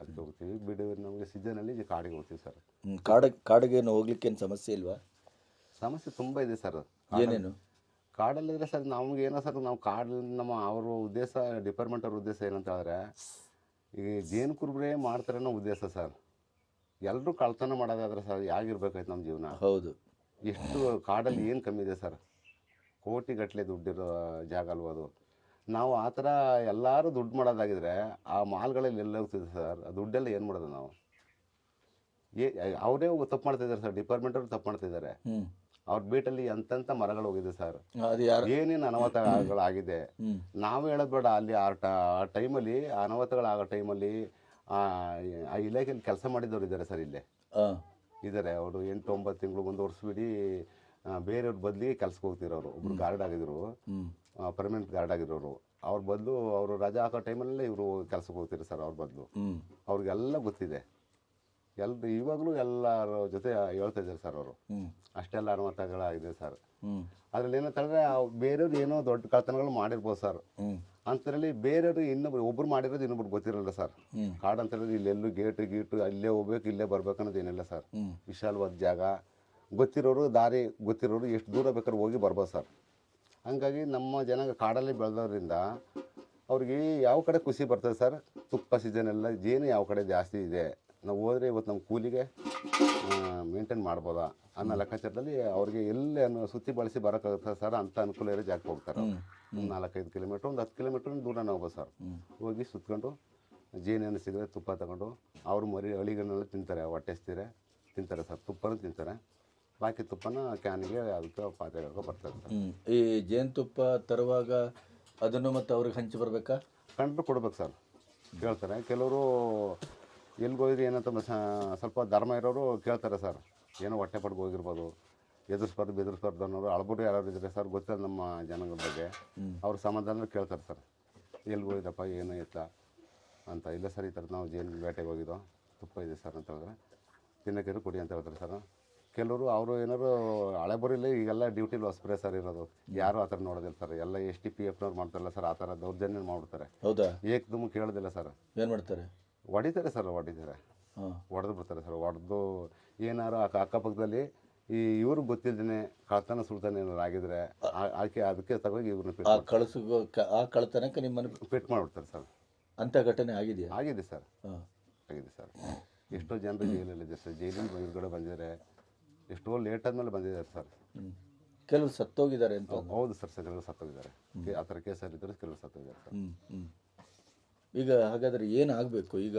ಅದಕ್ಕೆ ಹೋಗ್ತೀವಿ. ಬಿಡು ನಮಗೆ ಸೀಸನಲ್ಲಿ ಕಾಡಿಗೆ ಹೋಗ್ತೀವಿ ಸರ್. ಕಾಡಿಗೆ ಕಾಡ ಕಾಡಿಗೇನು ಹೋಗ್ಲಿಕ್ಕೆ ಏನು ಸಮಸ್ಯೆ ಇಲ್ವಾ? ಸಮಸ್ಯೆ ತುಂಬ ಇದೆ ಸರ್. ಏನೇನು? ಕಾಡಲ್ಲಿದ್ರೆ ಸರ್ ನಮ್ಗೆ ಏನೋ ಸರ್ ನಾವು ಕಾಡಲ್ಲಿ ನಮ್ಮ ಅವ್ರ ಉದ್ದೇಶ ಡಿಪಾರ್ಟ್ಮೆಂಟ್ ಅವ್ರ ಉದ್ದೇಶ ಏನಂತ ಹೇಳಿದ್ರೆ ಈಗ ಜೇನು ಕುರುಬರೇ ಮಾಡ್ತಾರೆ ಅನ್ನೋ ಉದ್ದೇಶ ಸರ್. ಎಲ್ಲರೂ ಕಳ್ತನ ಮಾಡೋದಾದ್ರೆ ಸರ್ ಹೇಗಿರ್ಬೇಕಾಯ್ತು ನಮ್ಮ ಜೀವನ? ಹೌದು. ಎಷ್ಟು ಕಾಡಲ್ಲಿ ಏನು ಕಮ್ಮಿ ಇದೆ ಸರ್? ಕೋಟಿಗಟ್ಟಲೆ ದುಡ್ಡಿರೋ ಜಾಗ ಅಲ್ವಾ ಅದು? ನಾವು ಆ ಥರ ಎಲ್ಲರೂ ದುಡ್ಡು ಮಾಡೋದಾಗಿದ್ರೆ ಆ ಮಾಲ್ಗಳಲ್ಲಿ ಎಲ್ಲ ಹೋಗ್ತಿದೆ ಸರ್ ಆ ದುಡ್ಡೆಲ್ಲ ಏನು ಮಾಡೋದು ನಾವು? ಏ ಅವರೇ ತಪ್ಪು ಮಾಡ್ತಿದ್ದಾರೆ ಸರ್ ಡಿಪಾರ್ಟ್ಮೆಂಟ್ ಅವರು ತಪ್ಪು ಮಾಡ್ತಿದ್ದಾರೆ ಇದ್ದಾರೆ. ಅವ್ರ ಬೀಟಲ್ಲಿ ಎಂತೆಂಥ ಮರಗಳು ಹೋಗಿದೆ ಸರ್. ಏನೇನು ಅನಾಹುತಗಳಾಗಿದೆ. ನಾವು ಹೇಳೋದು ಬೇಡ ಅಲ್ಲಿ ಆ ಟೈಮಲ್ಲಿ ಅನಾಹುತಗಳಾಗೋ ಟೈಮಲ್ಲಿ ಆ ಇಲಾಖೆಯಲ್ಲಿ ಕೆಲಸ ಮಾಡಿದವರು ಇದ್ದಾರೆ ಸರ್ ಇಲ್ಲೇ. ಇದ್ದಾರೆ ಅವರು ಎಂಟು ಒಂಬತ್ತು ತಿಂಗಳು ಒಂದು ವರ್ಷ ಬಿಡಿ ಬೇರೆಯವ್ರ ಬದಲಿಗೆ ಕೆಲಸಕ್ಕೆ ಹೋಗ್ತಿರೋರು ಒಬ್ರು ಗಾರ್ಡ್ ಆಗಿದ್ರು. ಪರ್ಮನೆಂಟ್ ಗಾರ್ಡ್ ಆಗಿರೋರು. ಅವ್ರ ಬದಲು ಅವರು ರಜಾ ಹಾಕೋ ಟೈಮಲ್ಲೇ ಇವರು ಕೆಲಸಕ್ಕೆ ಹೋಗ್ತೀರಿ ಸರ್ ಅವ್ರ ಬದಲು. ಅವ್ರಿಗೆಲ್ಲ ಗೊತ್ತಿದೆ. ಎಲ್ಲ ಇವಾಗಲೂ ಎಲ್ಲರ ಜೊತೆ ಹೇಳ್ತಾ ಇದ್ದಾರೆ ಸರ್ ಅವರು. ಅಷ್ಟೆಲ್ಲ ಅನುಮತಗಳಾಗಿದೆ ಸರ್. ಅದ್ರಲ್ಲಿ ಏನಂತ ಹೇಳಿದ್ರೆ ಅವ್ ಬೇರೆಯವ್ರು ಏನೋ ದೊಡ್ಡ ಕಳ್ತನಗಳು ಮಾಡಿರ್ಬೋದು ಸರ್. ಅಂತರಲ್ಲಿ ಬೇರೆಯವರು ಇನ್ನೊಬ್ರು ಒಬ್ರು ಮಾಡಿರೋದು ಇನ್ನೊಬ್ರು ಗೊತ್ತಿರಲ್ಲ ಸರ್. ಕಾಡು ಅಂತ ಹೇಳಿದ್ರೆ ಇಲ್ಲೆಲ್ಲೂ ಗೇಟು ಗೀಟು ಅಲ್ಲೇ ಹೋಗ್ಬೇಕು ಇಲ್ಲೇ ಬರ್ಬೇಕು ಅನ್ನೋದು ಏನಿಲ್ಲ ಸರ್. ವಿಶಾಲವಾದ ಜಾಗ. ಗೊತ್ತಿರೋರು ದಾರಿ ಗೊತ್ತಿರೋರು ಎಷ್ಟು ದೂರ ಬೇಕಾದ್ರೆ ಹೋಗಿ ಬರ್ಬೋದು ಸರ್. ಹಂಗಾಗಿ ನಮ್ಮ ಜನ ಕಾಡಲ್ಲಿ ಬೆಳೆದೋದ್ರಿಂದ ಅವ್ರಿಗೆ ಯಾವ ಕಡೆ ಖುಷಿ ಬರ್ತದೆ ಸರ್? ತುಪ್ಪ ಸೀಸನ್ ಎಲ್ಲ ಜೇನು ಯಾವ ಕಡೆ ಜಾಸ್ತಿ ಇದೆ? ನಾವು ಹೋದರೆ ಇವತ್ತು ನಮ್ಮ ಕೂಲಿಗೆ ಮೇಂಟೈನ್ ಮಾಡ್ಬೋದಾ? ಅನ್ನೋ ಲೆಕ್ಕಾಚಾರದಲ್ಲಿ ಅವ್ರಿಗೆ ಎಲ್ಲಿ ಅನ್ನೋ ಸುತ್ತಿ ಬಳಸಿ ಬರೋಕ್ಕಾಗುತ್ತೆ ಸರ್ ಅಂತ ಅನುಕೂಲ ಇರೋ ಜಾಗಕ್ಕೆ ಹೋಗ್ತಾರೆ ನಾಲ್ಕೈದು ಕಿಲೋಮೀಟ್ರ್ ಒಂದು ಹತ್ತು ಕಿಲೋಮೀಟ್ರ್ ದೂರ ಹೋಗ್ಬೋದು ಸರ್. ಹೋಗಿ ಸುತ್ಕೊಂಡು ಜೇನೇನು ಸಿಗದೆ ತುಪ್ಪ ತಗೊಂಡು ಅವರು ಮರಿ ಅಳಿಗಳನ್ನೆಲ್ಲ ತಿಂತಾರೆ ಹೊಟ್ಟೆ ತಿಂತಾರೆ ಸರ್. ತುಪ್ಪನೂ ತಿಂತಾರೆ. ಬಾಕಿ ತುಪ್ಪನ ಕ್ಯಾನಿಗೆ ಅದಕ್ಕೆ ಪಾತ್ರೆಗಳಿಗೆ ಬರ್ತಾರೆ ಈ ಹ್ಞೂ ಈ ಜೇನುತುಪ್ಪ ತರುವಾಗ ಅದನ್ನು ಮತ್ತು ಅವ್ರಿಗೆ ಹಂಚಿ ಬರಬೇಕಾ? ಕಂಡು ಕೊಡ್ಬೇಕು ಸರ್. ಕೇಳ್ತಾರೆ. ಕೆಲವರು ಎಲ್ಲಿಗೆ ಹೋಗಿದ್ರೆ ಏನಂತ ಸ್ವಲ್ಪ ಧರ್ಮ ಇರೋರು ಕೇಳ್ತಾರೆ ಸರ್. ಏನೋ ಹೊಟ್ಟೆ ಪಡ್ಗೆ ಹೋಗಿರ್ಬೋದು ಎದುರಿಸ್ಬಾರ್ದು ಬೆದರಿಸ್ಬಾರ್ದು ಅನ್ನೋರು ಅಳಬುರು ಯಾರು ಇದ್ದಾರೆ ಸರ್ ಗೊತ್ತಿಲ್ಲ ನಮ್ಮ ಜನಗಳ ಬಗ್ಗೆ. ಅವ್ರ ಸಮಾಧಾನ ಕೇಳ್ತಾರೆ ಸರ್. ಎಲ್ಲಿಗೆ ಹೋಗಿದ್ದಪ್ಪ ಏನು ಎತ್ತ ಅಂತ. ಇಲ್ಲ ಸರ್ ಈ ಥರ ನಾವು ಜೇನು ಬೇಟೆಗೆ ಹೋಗಿದ್ದೋ ತುಪ್ಪ ಇದೆ ಸರ್ ಅಂತ ಹೇಳಿದ್ರೆ ತಿನ್ನೋಕೆ ಕೊಡಿ ಅಂತ ಹೇಳ್ತಾರೆ ಸರ್. ಕೆಲವರು ಅವರು ಏನಾದ್ರು ಹಳೆ ಬರಿಲ್ಲ ಈಗೆಲ್ಲ ಡ್ಯೂಟಿಲಿ ಹೊಸ್ಪ್ರೇ ಸರ್ ಇರೋದು. ಯಾರು ಆ ಥರ ನೋಡೋದಿಲ್ಲ ಸರ್ ಎಲ್ಲ ಎಸ್ ಟಿ ಪಿ ಎಫ್ನವ್ರು ಮಾಡ್ತಾರಲ್ಲ ಸರ್ ಆ ಥರ ದೌರ್ಜನ್ಯ ಮಾಡ್ಬಿಡ್ತಾರೆ. ಹೌದಾ? ಏಕ್ದಮ್ ಕೇಳೋದಿಲ್ಲ ಸರ್ ಏನು ಮಾಡ್ತಾರೆ? ಹೊಡಿತಾರೆ ಸರ್ ಹೊಡಿತಾರೆ. ಹೊಡೆದು ಬಿಡ್ತಾರೆ ಸರ್ ಹೊಡೆದು ಏನಾರು ಅಕ್ಕ ಅಕ್ಕಪಕ್ಕದಲ್ಲಿ ಈ ಇವ್ರಿಗೆ ಗೊತ್ತಿಲ್ದೇನೆ ಕಳ್ತನ ಸುಳ್ತಾನ ಏನಾರು ಆಗಿದ್ರೆ ಆ- ಆಕೆ ಅದಕ್ಕೆ ತಗೋಗಿ ಇವ್ರನ್ನ ಆ ಕಳಸು ಆ ಕಳ್ತನಕ್ಕೆ ನಿಮ್ಮನ್ನು ಪೆಟ್ ಮಾಡಿಬಿಡ್ತಾರೆ ಸರ್ ಅಂಥ ಘಟನೆ ಆಗಿದೆಯಾ? ಆಗಿದೆ ಸರ್ ಆಗಿದೆ ಸರ್ ಎಷ್ಟೋ ಜನರು ಜೈಲಲ್ಲಿದೆ ಸರ್ ಜೈಲಿನ ಹೊರಗಡೆ ಬಂದಿದ್ದಾರೆ. ಎಷ್ಟೋ ಲೇಟ್ ಆದಮೇಲೆ ಬಂದಿದ್ದಾರೆ ಸರ್ ಕೆಲವರು ಸತ್ತೋಗಿದ್ದಾರೆ ಅಂತ. ಹೌದು ಸರ್ ಸರ್ ಕೆಲವರು ಸತ್ತೋಗಿದ್ದಾರೆ. ಆ ಥರ ಕೇಸಲ್ಲಿದ್ದರೆ ಕೆಲವರು ಸತ್ತೋಗಿದ್ದಾರೆ ಸರ್ ಹ್ಞೂ ಹ್ಞೂ ಈಗ ಹಾಗಾದರೆ ಏನಾಗಬೇಕು ಈಗ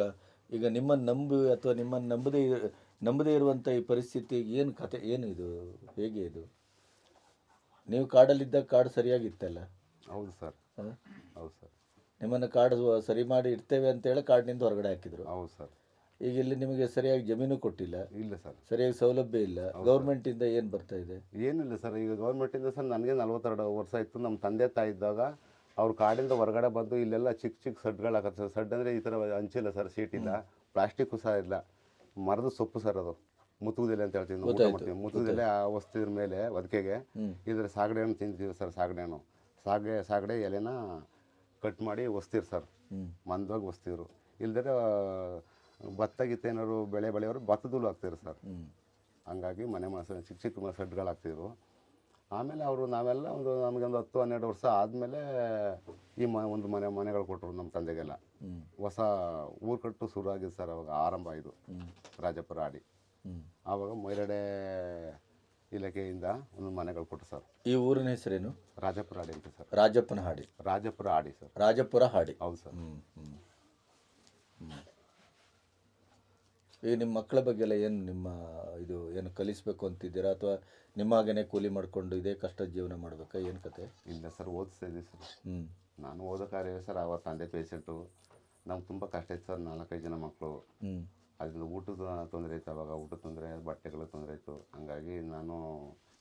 ಈಗ ನಿಮ್ಮನ್ನು ನಂಬಿ ಅಥವಾ ನಿಮ್ಮನ್ನು ನಂಬದೇ ಇರ- ನಂಬದೇ ಇರುವಂಥ ಈ ಪರಿಸ್ಥಿತಿ ಏನು ಕತೆ ಏನು ಇದು? ಹೇಗೆ ಇದು? ನೀವು ಕಾಡಲ್ಲಿದ್ದಾಗ ಕಾಡು ಸರಿಯಾಗಿತ್ತಲ್ಲ? ಹೌದು ಸರ್ ಹ? ಹೌದು ಸರ್ ನಿಮ್ಮನ್ನು ಕಾಡು ಸರಿ ಮಾಡಿ ಇಡ್ತೇವೆ ಅಂತೇಳಿ ಕಾಡಿನಿಂದ ಹೊರಗಡೆ ಹಾಕಿದ್ರು. ಹೌದು ಸರ್ ಈಗ ಇಲ್ಲಿ ನಿಮಗೆ ಸರಿಯಾಗಿ ಜಮೀನು ಕೊಟ್ಟಿಲ್ಲ. ಇಲ್ಲ ಸರ್. ಸರಿಯಾಗಿ ಸೌಲಭ್ಯ ಇಲ್ಲ. ಗೌರ್ಮೆಂಟಿಂದ ಏನು ಬರ್ತಾ ಇದೆ? ಏನಿಲ್ಲ ಸರ್. ಈಗ ಗೌರ್ಮೆಂಟಿಂದ ಸರ್ ನನಗೆ ನಲ್ವತ್ತೆರಡು ವರ್ಷ ಇತ್ತು ನಮ್ಮ ತಂದೆ ತಾಯಿ ಇದ್ದಾಗ ಅವ್ರ ಕಾಡಿಂದ ಹೊರಗಡೆ ಬಂದು ಇಲ್ಲೆಲ್ಲ ಚಿಕ್ಕ ಚಿಕ್ಕ ಸಡ್ಗಳು ಹಾಕತ್ತೆ ಸರ್. ಸಡ್ ಅಂದರೆ ಈ ಥರ ಹಂಚಿಲ್ಲ ಸರ್ ಸೀಟ್ ಇಲ್ಲ. ಪ್ಲಾಸ್ಟಿಕ್ಕು ಸಹ ಇಲ್ಲ. ಮರದ ಸೊಪ್ಪು ಸರ್ ಅದು. ಮುತ್ತುಗುದೆಲೆ ಅಂತ ಹೇಳ್ತೀವಿ ಊಟ ಮಾಡ್ತೀವಿ. ಆ ವಸ್ತುವಿನ ಮೇಲೆ ಒದಕೆಗೆ ಇದ್ರ ಸಾಗಡೆ ಹಣ್ಣು ತಿಂತೀವಿ ಸರ್ ಸಾಗಡೆ ಹಣ್ಣು. ಸಾಗೆ ಸಾಗಡೆ ಎಲೆನ ಕಟ್ ಮಾಡಿ ಒಸ್ತೀರಿ ಸರ್. ಮಂದವಾಗಿ ಒಸ್ತಿದ್ರು ಇಲ್ದರೆ ಭತ್ತ ಗಿತ್ತ ಏನಾದ್ರು ಬೆಳೆ ಬೆಳೆಯೋರು ಭತ್ತದಲ್ಲೂ ಹಾಕ್ತಿದ್ರು ಸರ್. ಹಂಗಾಗಿ ಮನೆ ಮಸ ಚಿಕ್ಕ ಚಿಕ್ಕ ಸೆಡ್ಗಳಾಗ್ತಿದ್ರು ಹಾಕ್ತಿದ್ರು ಆಮೇಲೆ ಅವರು ನಾವೆಲ್ಲ ಒಂದು ನಮಗೊಂದು ಹತ್ತು ಹನ್ನೆರಡು ವರ್ಷ ಆದಮೇಲೆ ಈ ಮ ಒಂದು ಮನೆ ಮನೆಗಳು ಕೊಟ್ಟರು ನಮ್ಮ ತಂದೆಗೆಲ್ಲ. ಹೊಸ ಊರು ಕಟ್ಟು ಶುರು ಆಗಿದೆ ಸರ್ ಅವಾಗ ಆರಂಭ ಇದು. ರಾಜಪುರ ಆಡಿ. ಆವಾಗ ಮೈರಡೆ ಇಲಾಖೆಯಿಂದ ಒಂದು ಮನೆಗಳು ಕೊಟ್ಟರು ಸರ್. ಈ ಊರಿನ ಹೆಸರೇನು? ರಾಜಪುರ ಆಡಿ ಅಂತ ಸರ್. ರಾಜಪ್ಪನ ಹಾಡಿ. ರಾಜಪುರ ಆಡಿ ಸರ್. ರಾಜಪುರ ಹಾಡಿ. ಹೌದು ಸರ್. ಈಗ ನಿಮ್ಮ ಮಕ್ಕಳ ಬಗ್ಗೆ ಎಲ್ಲ ಏನು ನಿಮ್ಮ ಇದು ಏನು ಕಲಿಸಬೇಕು ಅಂತಿದ್ದೀರಾ? ಅಥವಾ ನಿಮ್ಮ ಹಾಗೇನೆ ಕೂಲಿ ಮಾಡಿಕೊಂಡು ಇದೇ ಕಷ್ಟ ಜೀವನ ಮಾಡಬೇಕಾ? ಏನು ಕತೆ? ಇಲ್ಲ ಸರ್ ಓದಿಸ್ತಾ ಇದ್ದೀವಿ ಸರ್. ಹ್ಞೂ ನಾನು ಓದೋ ಕಾರ್ಯ ಸರ್ ಅವ ತಂದೆ ಪೇಷಂಟು. ನಮ್ಗೆ ತುಂಬ ಕಷ್ಟ ಇತ್ತು ಸರ್ ನಾಲ್ಕೈದು ಜನ ಮಕ್ಕಳು. ಹ್ಞೂ ಅದರಿಂದ ಊಟದ ತೊಂದರೆ ಇತ್ತು ಅವಾಗ ಊಟದ ತೊಂದರೆ ಬಟ್ಟೆಗಳ ತೊಂದರೆ ಇತ್ತು. ಹಂಗಾಗಿ ನಾನು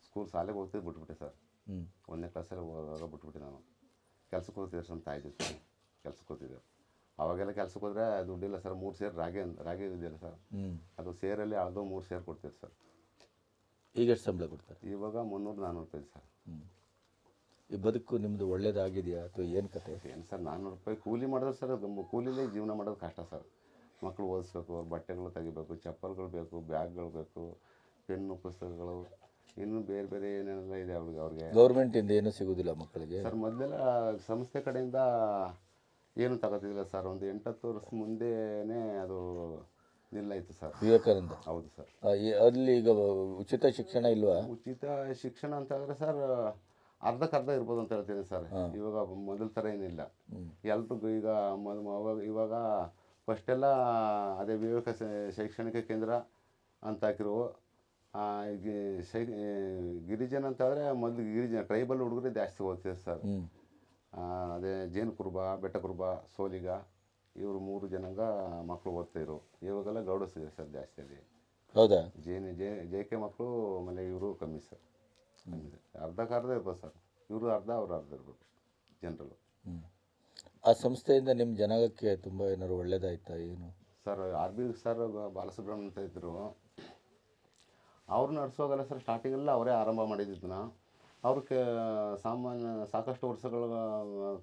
ಸ್ಕೂಲ್ ಶಾಲೆಗೆ ಹೋಗ್ತಿದ್ದು ಬಿಟ್ಬಿಟ್ಟೆ ಸರ್. ಹ್ಞೂ ಒಂದನೇ ಕ್ಲಾಸಲ್ಲಿ ಹೋದಾಗ ಬಿಟ್ಬಿಟ್ಟೆ ನಾನು. ಕೆಲಸಕ್ಕೆ ಹೋಗ್ತಿದ್ದೆ ಸರ್ ತಾಯಿ ಜೊತೆ. ಕೆಲಸಕ್ಕೆ ಹೋಗ್ತಿದ್ದೆ. ಅವಾಗೆಲ್ಲ ಕೆಲ್ಸಕ್ಕೆ ಹೋದ್ರೆ ದುಡ್ಡಿಲ್ಲ ಸರ್. ಮೂರು ಸೇರು ರಾಗಿ ರಾಗಿ ಇದೆಯಲ್ಲ ಸರ್. ಅದು ಸೇರಲ್ಲಿ ಅದು ಮೂರು ಸೇರ್ ಕೊಡ್ತೀವಿ ಸರ್. ಈಗ ಎಷ್ಟು ಸಂಬಳ ಕೊಡ್ತಾರೆ? ಇವಾಗ ಮುನ್ನೂರು ನಾನ್ನೂರು ರೂಪಾಯಿ ಸರ್. ಈ ಬದುಕು ನಿಮ್ಮದು ಒಳ್ಳೇದಾಗಿದೆಯಾ ಅಥವಾ ಏನು ಕತೆ? ಏನು ಸರ್ ನಾನ್ನೂರು ರೂಪಾಯಿ ಕೂಲಿ ಮಾಡಿದ್ರೆ ಸರ್ ಕೂಲಿಲೇ ಜೀವನ ಮಾಡೋದು ಕಷ್ಟ ಸರ್. ಮಕ್ಕಳು ಓದಿಸ್ಬೇಕು ಅವ್ರ ಬಟ್ಟೆಗಳು ತೆಗಿಬೇಕು ಚಪ್ಪಲ್ಗಳು ಬೇಕು ಬ್ಯಾಗ್ಗಳು ಬೇಕು ಪೆನ್ನು ಪುಸ್ತಕಗಳು. ಇನ್ನು ಬೇರೆ ಬೇರೆ ಏನೇನೆಲ್ಲ ಇದೆ ಅವ್ರಿಗೆ ಅವ್ರಿಗೆ. ಗೌರ್ಮೆಂಟಿಂದ ಏನೂ ಸಿಗೋದಿಲ್ಲ ಮಕ್ಕಳಿಗೆ? ಸರ್ ಮೊದಲೆಲ್ಲ ಸಂಸ್ಥೆ ಕಡೆಯಿಂದ ಏನು ತಗೋತಿದ್ದಿಲ್ಲ ಸರ್ ಒಂದು ಎಂಟತ್ತು ವರ್ಷ ಮುಂದೆನೇ ಅದು ನಿಲ್ಲಾಯ್ತು ಸರ್. ವಿವೇಕಾನಂದ? ಹೌದು ಸರ್. ಅಲ್ಲಿ ಈಗ ಉಚಿತ ಶಿಕ್ಷಣ ಇಲ್ವಾ? ಉಚಿತ ಶಿಕ್ಷಣ ಅಂತ ಹೇಳಿದ್ರೆ ಸರ್ ಅರ್ಧಕ್ಕರ್ಧ ಇರ್ಬೋದು ಅಂತ ಹೇಳ್ತೀನಿ ಸರ್. ಇವಾಗ ಮೊದಲ ಥರ ಏನಿಲ್ಲ. ಎಲ್ರಿಗೂ ಈಗ ಮೊದ್- ಅವಾಗ ಇವಾಗ ಫಸ್ಟೆಲ್ಲ ಅದೇ ವಿವೇಕ ಶೈಕ್ಷಣಿಕ ಕೇಂದ್ರ ಅಂತ ಹಾಕಿರೋ ಶೈ ಗಿರಿಜನ ಅಂತ ಹೇಳಿದ್ರೆ ಮೊದಲು ಗಿರಿಜನ ಟ್ರೈಬಲ್ ಹುಡುಗರು ಜಾಸ್ತಿ ಓದ್ತಿದ್ರು ಸರ್. ಅದೇ ಜೇನು ಕುರುಬ ಬೆಟ್ಟ ಕುರುಬ ಸೋಲಿಗ ಇವರು ಮೂರು ಜನಾಂಗ ಮಕ್ಕಳು ಓದ್ತಾಯಿದ್ರು ಇವಾಗೆಲ್ಲ ಗೌಡ ಗೌಡಸಿದೆ ಸರ್ ಜಾಸ್ತಿ ಅಲ್ಲಿ. ಹೌದಾ? ಜೇನು ಜೆ ಜೆ ಕೆ ಮಕ್ಕಳು ಆಮೇಲೆ ಇವರು ಕಮ್ಮಿ ಸರ್. ಅರ್ಧ ಇದೆ. ಅರ್ಧಕ್ಕೆ ಅರ್ಧ ಇರ್ಬೋದು ಸರ್. ಇವರು ಅರ್ಧ ಅವರು ಅರ್ಧ ಇರ್ಬೋದು ಜನರಲ್ಲು. ಹ್ಞೂ ಆ ಸಂಸ್ಥೆಯಿಂದ ನಿಮ್ಮ ಜನಾಂಗಕ್ಕೆ ತುಂಬ ಏನಾದ್ರು ಒಳ್ಳೇದಾಯ್ತಾ ಏನು? Sir R B sir Balasubrahmanya ಅಂತ ಇದ್ದರು ಅವ್ರು ನಡೆಸೋಗಲ್ಲ ಸರ್ ಸ್ಟಾರ್ಟಿಂಗಲ್ಲ ಅವರೇ ಆರಂಭ ಮಾಡಿದ್ದನ್ನ ಅವ್ರು ಕೆ ಸಾಮಾನ್ಯ ಸಾಕಷ್ಟು ವರ್ಷಗಳ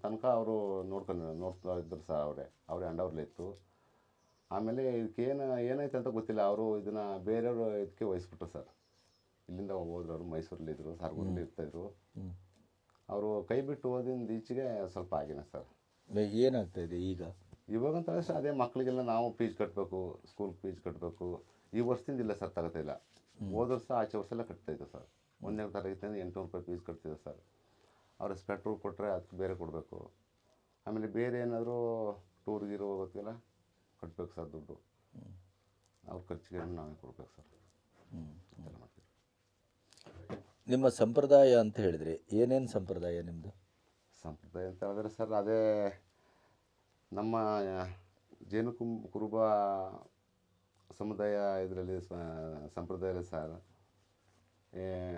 ತನಕ ಅವರು ನೋಡ್ಕೊಂಡು ನೋಡ್ತಾ ಇದ್ದರು ಸರ್ ಅವರೇ. ಅವರೇ ಅಂಡವ್ರಲ್ಲಿತ್ತು ಆಮೇಲೆ ಇದಕ್ಕೇನು ಏನಾಯ್ತು ಅಂತ ಗೊತ್ತಿಲ್ಲ. ಅವರು ಇದನ್ನು ಬೇರೆಯವರು ಇದಕ್ಕೆ ವಹಿಸ್ಬಿಟ್ರು ಸರ್. ಇಲ್ಲಿಂದ ಹೋದ್ರು ಅವರು ಮೈಸೂರಲ್ಲಿದ್ದರು ಸಾರ್ಗೂರಲ್ಲಿ ಇರ್ತಾಯಿದ್ರು ಅವರು ಕೈ ಬಿಟ್ಟು ಹೋದಿಂದ ಈಚೆಗೆ ಸ್ವಲ್ಪ ಆಗಿನ ಸರ್. ಏನಾಗ್ತಾ ಇದೆ ಈಗ? ಇವಾಗಂತ ಸರ್ ಅದೇ ಮಕ್ಕಳಿಗೆಲ್ಲ ನಾವು ಫೀಸ್ ಕಟ್ಟಬೇಕು ಸ್ಕೂಲ್ ಫೀಸ್ ಕಟ್ಟಬೇಕು ಈ ವರ್ಷದಿಂದ ಇಲ್ಲ ಸರ್ ತಗೋತಾ ಇಲ್ಲ. ಹೋದ ವರ್ಷ ಆಚೆ ವರ್ಷ ಎಲ್ಲ ಕಟ್ತಾಯಿತ್ತು ಸರ್. ಒಂದನೇ ತರಗತಿಯಿಂದ ಎಂಟುನೂರು ರೂಪಾಯಿ ಫೀಸ್ ಕಟ್ತಿದ್ದೆ ಸರ್ ಅವ್ರಿಗೆ ಸ್ಪೆಟ್ರೋಲ್ ಕೊಟ್ಟರೆ ಅದಕ್ಕೆ ಬೇರೆ ಕೊಡಬೇಕು. ಆಮೇಲೆ ಬೇರೆ ಏನಾದರೂ ಟೂರ್ ಗೀರ್ ಹೋಗೋದಕ್ಕೆಲ್ಲ ಕಟ್ಟಬೇಕು ಸರ್ ದುಡ್ಡು. ಅವ್ರ ಖರ್ಚಿಗೆ ನಾವೇ ಕೊಡ್ಬೇಕು ಸರ್ ಮಾಡ್ತೀವಿ. ನಿಮ್ಮ ಸಂಪ್ರದಾಯ ಅಂತ ಹೇಳಿದ್ರೆ ಏನೇನು ಸಂಪ್ರದಾಯ ನಿಮ್ಮದು ಸಂಪ್ರದಾಯ ಅಂತ ಹೇಳಿದ್ರೆ ಸರ್ ಅದೇ ನಮ್ಮ ಜೇನು ಕುಂ ಕುರುಬ ಸಮುದಾಯ ಇದರಲ್ಲಿ ಸಂಪ್ರದಾಯ ಸರ್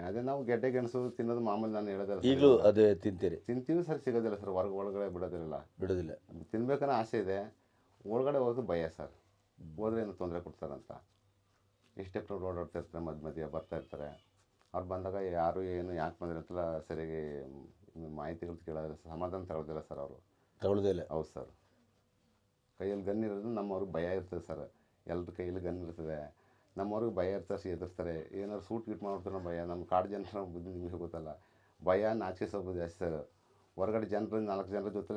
ಅದೇ ನಾವು ಗೆಡ್ಡೆ ಗೆಣಸು ತಿನ್ನೋದು ಮಾಮೂಲಿ ನಾನು ಹೇಳಿದ್ರೆ. ಈಗಲೂ ಅದೇ ತಿಂತೀರಿ? ತಿಂತೀವಿ ಸರ್ ಸಿಗೋದಿಲ್ಲ ಸರ್ ಹೊರಗೆ ಒಳಗಡೆ ಬಿಡೋದಿಲ್ಲ. ಬಿಡೋದಿಲ್ಲ ತಿನ್ಬೇಕನ್ನೋ ಆಸೆ ಇದೆ. ಒಳಗಡೆ ಹೋಗೋದು ಭಯ ಸರ್. ಹೋದ್ರೆ ಏನು ತೊಂದರೆ ಕೊಡ್ತಾರಂತ. ಇಷ್ಟೆಷ್ಟು ಓಡಾಡ್ತಾ ಮಧ್ಯ ಮಧ್ಯ ಬರ್ತಾ ಇರ್ತಾರೆ. ಅವ್ರು ಬಂದಾಗ ಯಾರು ಏನು ಯಾಕೆ ಬಂದ್ರೆ ಅಂತೆಲ್ಲ ಸರಿಯಾಗಿ ಮಾಹಿತಿಗಳು ಕೇಳೋದಿಲ್ಲ ಸಮಾಧಾನ ತಗೊಳ್ಳೋದಿಲ್ಲ ಸರ್ ಅವರು. ತಗೊಳ್ಳೋದೇ ಇಲ್ಲ. ಹೌದು ಸರ್. ಕೈಯಲ್ಲಿ ಗನ್ ಇರೋದು ನಮ್ಮವ್ರಿಗೆ ಭಯ ಇರ್ತದೆ ಸರ್. ಎಲ್ಲರ ಕೈಯಲ್ಲಿ ಗನ್ ಇರ್ತದೆ. ನಮ್ಮವ್ರಿಗೆ ಭಯ ಇರ್ತಾರೆ ಸಿ ಎದುರಿಸ್ತಾರೆ. ಏನಾದ್ರು ಸೂಟ್ ಗೀಟ್ ಮಾಡ್ತಾರೆ ಭಯ. ನಮ್ಮ ಕಾಡು ಜನರ ಬುದ್ಧಿ ನಿಮಗೆ ಗೊತ್ತಲ್ಲ. ಭಯ ನಾಚಿಕೆ ಸ್ವಲ್ಪ ಜಾಸ್ತಿ ಸರ್. ಹೊರಗಡೆ ಜನರು ನಾಲ್ಕು ಜನರ ಜೊತೆ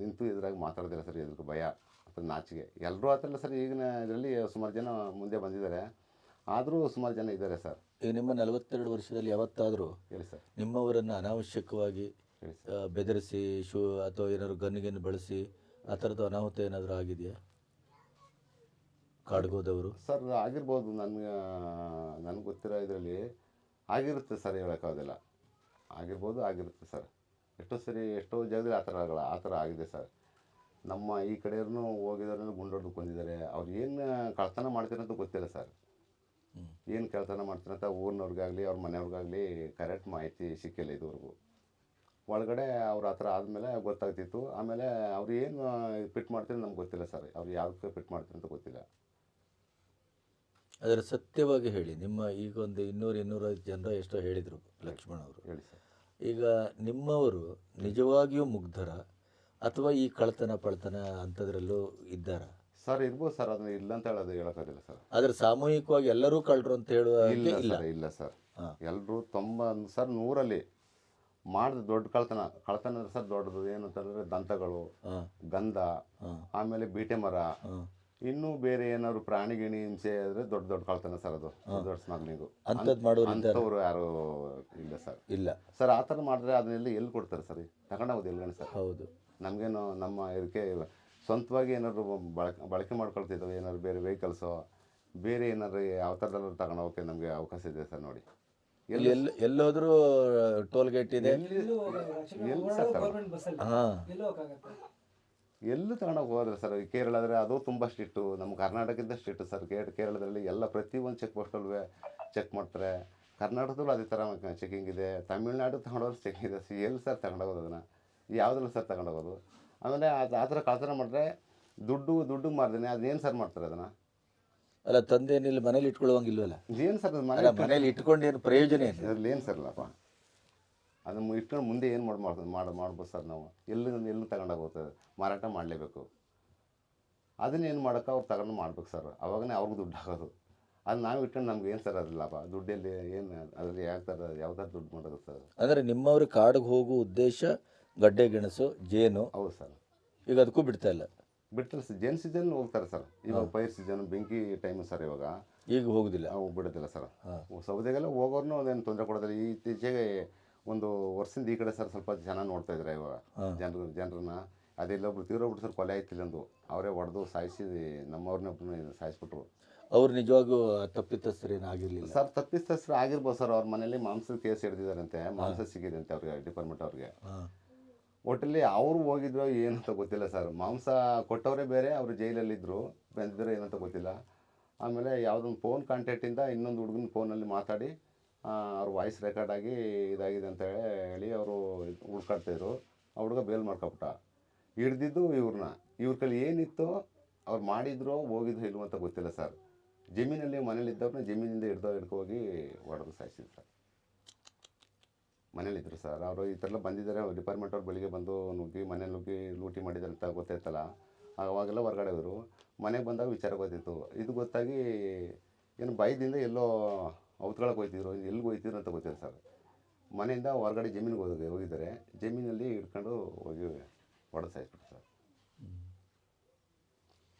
ನಿಂತು ಇದ್ರಾಗ ಮಾತಾಡ್ತಿಲ್ಲ ಸರ್ ಎದುರು ಭಯ ಅಥವಾ ನಾಚಿಕೆ. ಎಲ್ಲರೂ ಆ ಥರ ಸರ್ ಈಗಿನ ಇದರಲ್ಲಿ ಸುಮಾರು ಜನ ಮುಂದೆ ಬಂದಿದ್ದಾರೆ. ಆದರೂ ಸುಮಾರು ಜನ ಇದ್ದಾರೆ ಸರ್. ಈಗ ನಿಮ್ಮ ನಲವತ್ತೆರಡು ವರ್ಷದಲ್ಲಿ ಯಾವತ್ತಾದರೂ ಹೇಳಿ ಸರ್. ನಿಮ್ಮವರನ್ನು ಅನಾವಶ್ಯಕವಾಗಿ ಹೇಳಿ ಬೆದರಿಸಿ ಶೂ ಅಥವಾ ಏನಾದ್ರು ಗನ್ನಿಗೆನ್ನು ಬಳಸಿ ಆ ಥರದ್ದು ಅನಾಹುತ ಏನಾದರೂ ಆಗಿದೆಯಾ? ಕಾಡ್ಗೋದವರು? ಸರ್ ಆಗಿರ್ಬೋದು. ನನಗೆ ನನಗೆ ಗೊತ್ತಿರೋ ಇದರಲ್ಲಿ ಆಗಿರುತ್ತೆ ಸರ್ ಹೇಳೋಕ್ಕಾಗೋದಿಲ್ಲ ಆಗಿರ್ಬೋದು ಆಗಿರುತ್ತೆ ಸರ್. ಎಷ್ಟೋ ಸರಿ ಎಷ್ಟೋ ಜಾಗದಲ್ಲಿ ಆ ಥರ ಆಗಲ್ಲ ಆ ಥರ ಆಗಿದೆ ಸರ್. ನಮ್ಮ ಈ ಕಡೆಯವ್ರನ್ನೂ ಹೋಗಿದಾರೆ ಗುಂಡೊಡ್ದು ಕೊಂದಿದ್ದಾರೆ. ಅವ್ರು ಏನು ಕಳ್ತನ ಮಾಡ್ತಾರೆ ಅಂತ ಗೊತ್ತಿಲ್ಲ ಸರ್. ಏನು ಕಳ್ತನ ಮಾಡ್ತಾರೆ ಅಂತ ಊರಿನವ್ರಿಗಾಗಲಿ ಅವ್ರ ಮನೆಯವ್ರಿಗಾಗಲಿ ಕರೆಕ್ಟ್ ಮಾಹಿತಿ ಸಿಕ್ಕಿಲ್ಲ ಇದುವರೆಗೂ. ಒಳಗಡೆ ಅವ್ರ ಹತ್ರ ಆದಮೇಲೆ ಗೊತ್ತಾಗ್ತಿತ್ತು. ಆಮೇಲೆ ಅವ್ರು ಏನು ಫಿಟ್ ಮಾಡ್ತಾರೆ ನಮ್ಗೆ ಗೊತ್ತಿಲ್ಲ ಸರ್. ಅವ್ರು ಯಾವ್ದಕ್ಕೆ ಫಿಟ್ ಮಾಡ್ತಾರೆ ಅಂತ ಗೊತ್ತಿಲ್ಲ. ಅದರ ಸತ್ಯವಾಗಿ ಹೇಳಿ. ನಿಮ್ಮ ಈಗ ಒಂದು ಇನ್ನೂರು ಇನ್ನೂರೈದು ಜನರ ಎಷ್ಟೋ ಹೇಳಿದರು ಲಕ್ಷ್ಮಣ್ ಅವರು. ಹೇಳಿ ಸರ್. ಈಗ ನಿಮ್ಮವರು ನಿಜವಾಗಿಯೂ ಮುಗ್ಧರ ಅಥವಾ ಈ ಕಳ್ತನ ಪಳ್ತನ ಅಂಥದ್ರಲ್ಲೂ ಇದ್ದಾರ? ಸರ್ ಇರ್ಬೋದು ಸರ್ ಅದನ್ನ ಇಲ್ಲ ಅಂತ ಹೇಳೋದು ಹೇಳೋಕ್ಕಾಗಿಲ್ಲ ಸರ್. ಆದರೆ ಸಾಮೂಹಿಕವಾಗಿ ಎಲ್ಲರೂ ಕಳ್ಳರು ಅಂತ ಹೇಳುವ ಇಲ್ಲ ಇಲ್ಲ. ಸರ್ ಇಲ್ಲ ಸರ್. ಹಾ. ಎಲ್ಲರೂ ತೊಂಬ ಸರ್ ನೂರಲ್ಲಿ ಮಾಡಿದ ದೊಡ್ಡ ಕಳ್ತನ ಕಳ್ತನ ಅಂದ್ರೆ ಸರ್ ದೊಡ್ಡದು ಏನು ಅಂತಂದರೆ ದಂತಗಳು ಹಾಂ. ಗಂಧ ಆಮೇಲೆ ಬೀಟೆ ಮರ ಇನ್ನೂ ಬೇರೆ ಏನಾದ್ರು ಪ್ರಾಣಿ ಗಿಣಿ ಹಿಂಸೆ ಆದರೆ ದೊಡ್ಡ ದೊಡ್ಡ ಕಳ್ತನ ಸರ್ ಅದು. ದೊಡ್ಡ ಸ್ಮಗ್ಲಿಂಗು. ಅಂಥದ್ದು ಮಾಡೋರು ಅಂಥವ್ರು ಯಾರು ಇಲ್ಲ ಸರ್. ಇಲ್ಲ. ಸರ್ ಆ ಥರ ಮಾಡಿದ್ರೆ ಅದನ್ನೆಲ್ಲ ಎಲ್ಲಿ ಕೊಡ್ತಾರೆ ಸರ್? ತಗೊಂಡೋಗೋದು ಎಲ್ಲಿ ಸರ್? ಹೌದು. ನಮಗೇನು ನಮ್ಮ ಇದಕ್ಕೆ ಸ್ವಂತವಾಗಿ ಏನಾದ್ರು ಬಳಕೆ ಬಳಕೆ ಮಾಡ್ಕೊಳ್ತಿದ್ದಾವೆ ಏನಾದ್ರು ಬೇರೆ ವೆಹಿಕಲ್ಸು ಬೇರೆ ಏನಾದ್ರು ಯಾವ ಥರದಲ್ಲೂ ತಗೊಂಡು ಹೋಗೋಕ್ಕೆ ನಮಗೆ ಅವಕಾಶ ಇದೆ ಸರ್ ನೋಡಿ. ಎಲ್ಲಿ ಎಲ್ಲ ಎಲ್ಲೋದ್ರೂ ಟೋಲ್ ಗೇಟ್ ಇದೆ. ಹಾಂ. ಎಲ್ಲೂ ತಗೊಂಡೋಗಿ ಹೋದ್ರೆ ಸರ್. ಕೇರಳ ಆದರೆ ಅದು ತುಂಬ ಸ್ಟ್ರಿಕ್ಟು. ನಮ್ಮ ಕರ್ನಾಟಕದಿಂದ ಸ್ಟ್ರಿಕ್ಟು ಸರ್. ಕೇರ್ ಕೇರಳದಲ್ಲಿ ಎಲ್ಲ ಪ್ರತಿಯೊಂದು ಚೆಕ್ ಪೋಸ್ಟಲ್ಲೂ ಚೆಕ್ ಮಾಡ್ತಾರೆ. ಕರ್ನಾಟಕದಲ್ಲೂ ಅದೇ ಥರ ಚೆಕಿಂಗ್ ಇದೆ. ತಮಿಳ್ನಾಡು ತಗೊಂಡೋದ್ರೆ ಚೆಕಿಂಗ್ ಇದೆ. ಸಿ ಎಲ್ಲಿ ಸರ್ ತಗೊಂಡೋಗೋದು ಅದನ್ನು? ಯಾವುದ್ರಲ್ಲಿ ಸರ್ ತಗೊಂಡೋಗೋದು ಆಮೇಲೆ ಅದು ಆ ಥರ ಕಳ್ತನ ಮಾಡಿದ್ರೆ ದುಡ್ಡು ದುಡ್ಡು ಮಾರ್ದೇನೆ ಅದೇನು ಸರ್ ಮಾಡ್ತಾರೆ ಅದನ್ನು? ಅಲ್ಲ ತಂದೆ ಏನಿಲ್ಲ ಮನೇಲಿ ಇಟ್ಕೊಳ್ಳುವಂಗಿಲ್ವಲ್ಲ? ಏನು ಸರ್ ಮನೇಲಿ ಇಟ್ಕೊಂಡು ಏನು ಪ್ರಯೋಜನ ಏನು ಅದ್ರಲ್ಲಿ ಏನು ಸರ್ ಇಲ್ಲಪ್ಪ ಅದನ್ನು ಇಟ್ಕೊಂಡು ಮುಂದೆ ಏನು ಮಾಡಿ ಮಾಡ್ಬೋದು ಮಾಡಿ ಮಾಡ್ಬೋದು ಸರ್ ನಾವು? ಎಲ್ಲಿ ಎಲ್ಲಿ ತಗೊಂಡಾಗ ಹೋಗ್ತದೆ? ಮಾರಾಟ ಮಾಡಲೇಬೇಕು. ಅದನ್ನೇನು ಮಾಡೋಕೆ ಅವ್ರು ತಗೊಂಡು ಮಾಡ್ಬೇಕು ಸರ್. ಅವಾಗನೇ ಅವ್ರಿಗೆ ದುಡ್ಡು ಆಗೋದು. ಅದು ನಾವು ಇಟ್ಕೊಂಡು ನಮ್ಗೆ ಏನು ಸರ್ ಅದು ಲಾಭ? ದುಡ್ಡಲ್ಲಿ ಏನು ಅದರಲ್ಲಿ ಯಾವ ಥರ ಯಾವ ಥರ ದುಡ್ಡು ಮಾಡೋದು ಸರ್? ಅಂದರೆ ನಿಮ್ಮವ್ರ ಕಾಡಿಗೆ ಹೋಗೋ ಉದ್ದೇಶ ಗಡ್ಡೆ ಗೆಣಸು ಜೇನು. ಹೌದು ಸರ್. ಈಗ ಅದಕ್ಕೂ ಬಿಡ್ತಾ ಇಲ್ಲ. ಬಿಟ್ಟರೆ ಜೇನು ಸೀಸನ್ ಹೋಗ್ತಾರೆ ಸರ್. ಇವಾಗ ಪೈರ್ ಸೀಸನ್ ಬೆಂಕಿ ಟೈಮು ಸರ್ ಇವಾಗ. ಈಗ ಹೋಗೋದಿಲ್ಲ. ಹೋಗಿ ಬಿಡೋದಿಲ್ಲ ಸರ್. ಹಾಂ. ಸೌದೆಗೆಲ್ಲ ಹೋಗೋರ್ನು ಅದೇನು ತೊಂದರೆ ಕೊಡೋದಿಲ್ಲ. ಈ ಇತ್ತೀಚೆಗೆ ಒಂದು ವರ್ಷದಿಂದ ಈ ಕಡೆ ಸರ್ ಸ್ವಲ್ಪ ಜನ ನೋಡ್ತಾ ಇದ್ದಾರೆ ಇವಾಗ. ಜನರ ಜನರು ಜನರನ್ನ. ತೀವ್ರ ತೀರೋಗ್ಬಿಟ್ಟು ಸರ್ ಕೊಲೆ ಆಯ್ತಿಲ್ಲ ಅಂದು. ಅವರೇ ಹೊಡೆದು ಸಾಯಿಸಿ ನಮ್ಮವ್ರನ್ನೊಬ್ಬರನ್ನ ಸಾಯಿಸ್ಬಿಟ್ರು. ಅವ್ರು ನಿಜವಾಗೂ ತಪ್ಪಿತಸ್ಥರೇನು ಆಗಿರಲಿಲ್ಲ? ಸರ್ ತಪ್ಪಿತಸ್ಥರು ಆಗಿರ್ಬೋದು ಸರ್. ಅವ್ರ ಮನೇಲಿ ಮಾಂಸದ ಕೇಸ್ ಹಿಡಿದಿದ್ದಾರಂತೆ. ಮಾಂಸ ಸಿಗಿದೆ ಅಂತೆ ಅವ್ರಿಗೆ ಡಿಪಾರ್ಟ್ಮೆಂಟ್ ಅವ್ರಿಗೆ. ಒಟ್ಟಲ್ಲಿ ಅವರು ಹೋಗಿದ್ರು ಏನಂತ ಗೊತ್ತಿಲ್ಲ ಸರ್. ಮಾಂಸ ಕೊಟ್ಟವರೇ ಬೇರೆ ಅವರು ಜೈಲಲ್ಲಿದ್ದರು ಬೆಂದಿದ್ರೆ ಏನಂತ ಗೊತ್ತಿಲ್ಲ. ಆಮೇಲೆ ಯಾವುದೊಂದು ಫೋನ್ ಕಾಂಟ್ಯಾಕ್ಟಿಂದ ಇನ್ನೊಂದು ಹುಡುಗನ ಫೋನಲ್ಲಿ ಮಾತಾಡಿ ಅವ್ರ ವಾಯ್ಸ್ ರೆಕಾರ್ಡ್ ಆಗಿ ಇದಾಗಿದೆ ಅಂತ ಹೇಳಿ ಅವರು ಹುಡ್ಕಾಡ್ತಾಯಿದ್ರು ಆ ಹುಡುಗ ಬೇಲ್ ಮಾಡ್ಕೊಬಿಟ್ಟ ಹಿಡ್ದಿದ್ದು ಇವ್ರನ್ನ ಇವ್ರ ಕೈಲಿ ಏನಿತ್ತು ಅವ್ರು ಮಾಡಿದ್ರು ಹೋಗಿದ್ರು ಇಲ್ವೋ ಅಂತ ಗೊತ್ತಿಲ್ಲ ಸರ್. ಜಮೀನಲ್ಲಿ ಮನೇಲಿದ್ದವ್ರನ್ನ ಜಮೀನಿಂದ ಹಿಡ್ದು ಹಿಡ್ಕೋಗಿ ಹೊಡೆದು ಸಾಯಿಸಿದ್ರು ಸರ್. ಮನೇಲಿದ್ರು ಸರ್. ಅವರು ಈ ಥರ ಎಲ್ಲ ಬಂದಿದ್ದಾರೆ ಡಿಪಾರ್ಟ್ಮೆಂಟ್ ಅವ್ರು ಬೆಳಿಗ್ಗೆ ಬಂದು ನುಗ್ಗಿ ಮನೆ ನುಗ್ಗಿ ಲೂಟಿ ಮಾಡಿದ್ದಾರೆ ಅಂತ ಗೊತ್ತಾಯ್ತಲ್ಲ. ಆವಾಗೆಲ್ಲ ಹೊರಗಡೆ ಇವರು ಮನೆಗೆ ಬಂದಾಗ ವಿಚಾರ ಗೊತ್ತಿತ್ತು. ಇದು ಗೊತ್ತಾಗಿ ಏನು ಭಯದಿಂದ ಎಲ್ಲೋ ಔತ್ಕೊಳಕ್ಕೆ ಹೋಯ್ತಿದ್ರು ಎಲ್ಲಿಗೆ ಹೋಯ್ತಿದ್ರು ಅಂತ ಗೊತ್ತಿಲ್ಲ ಸರ್. ಮನೆಯಿಂದ ಹೊರಗಡೆ ಜಮೀನಿಗೆ ಹೋಗಿ, ಹೋಗಿದ್ದಾರೆ. ಜಮೀನಲ್ಲಿ ಹಿಡ್ಕೊಂಡು ಹೋಗಿ ಹೊಡೆದು ಸರ್.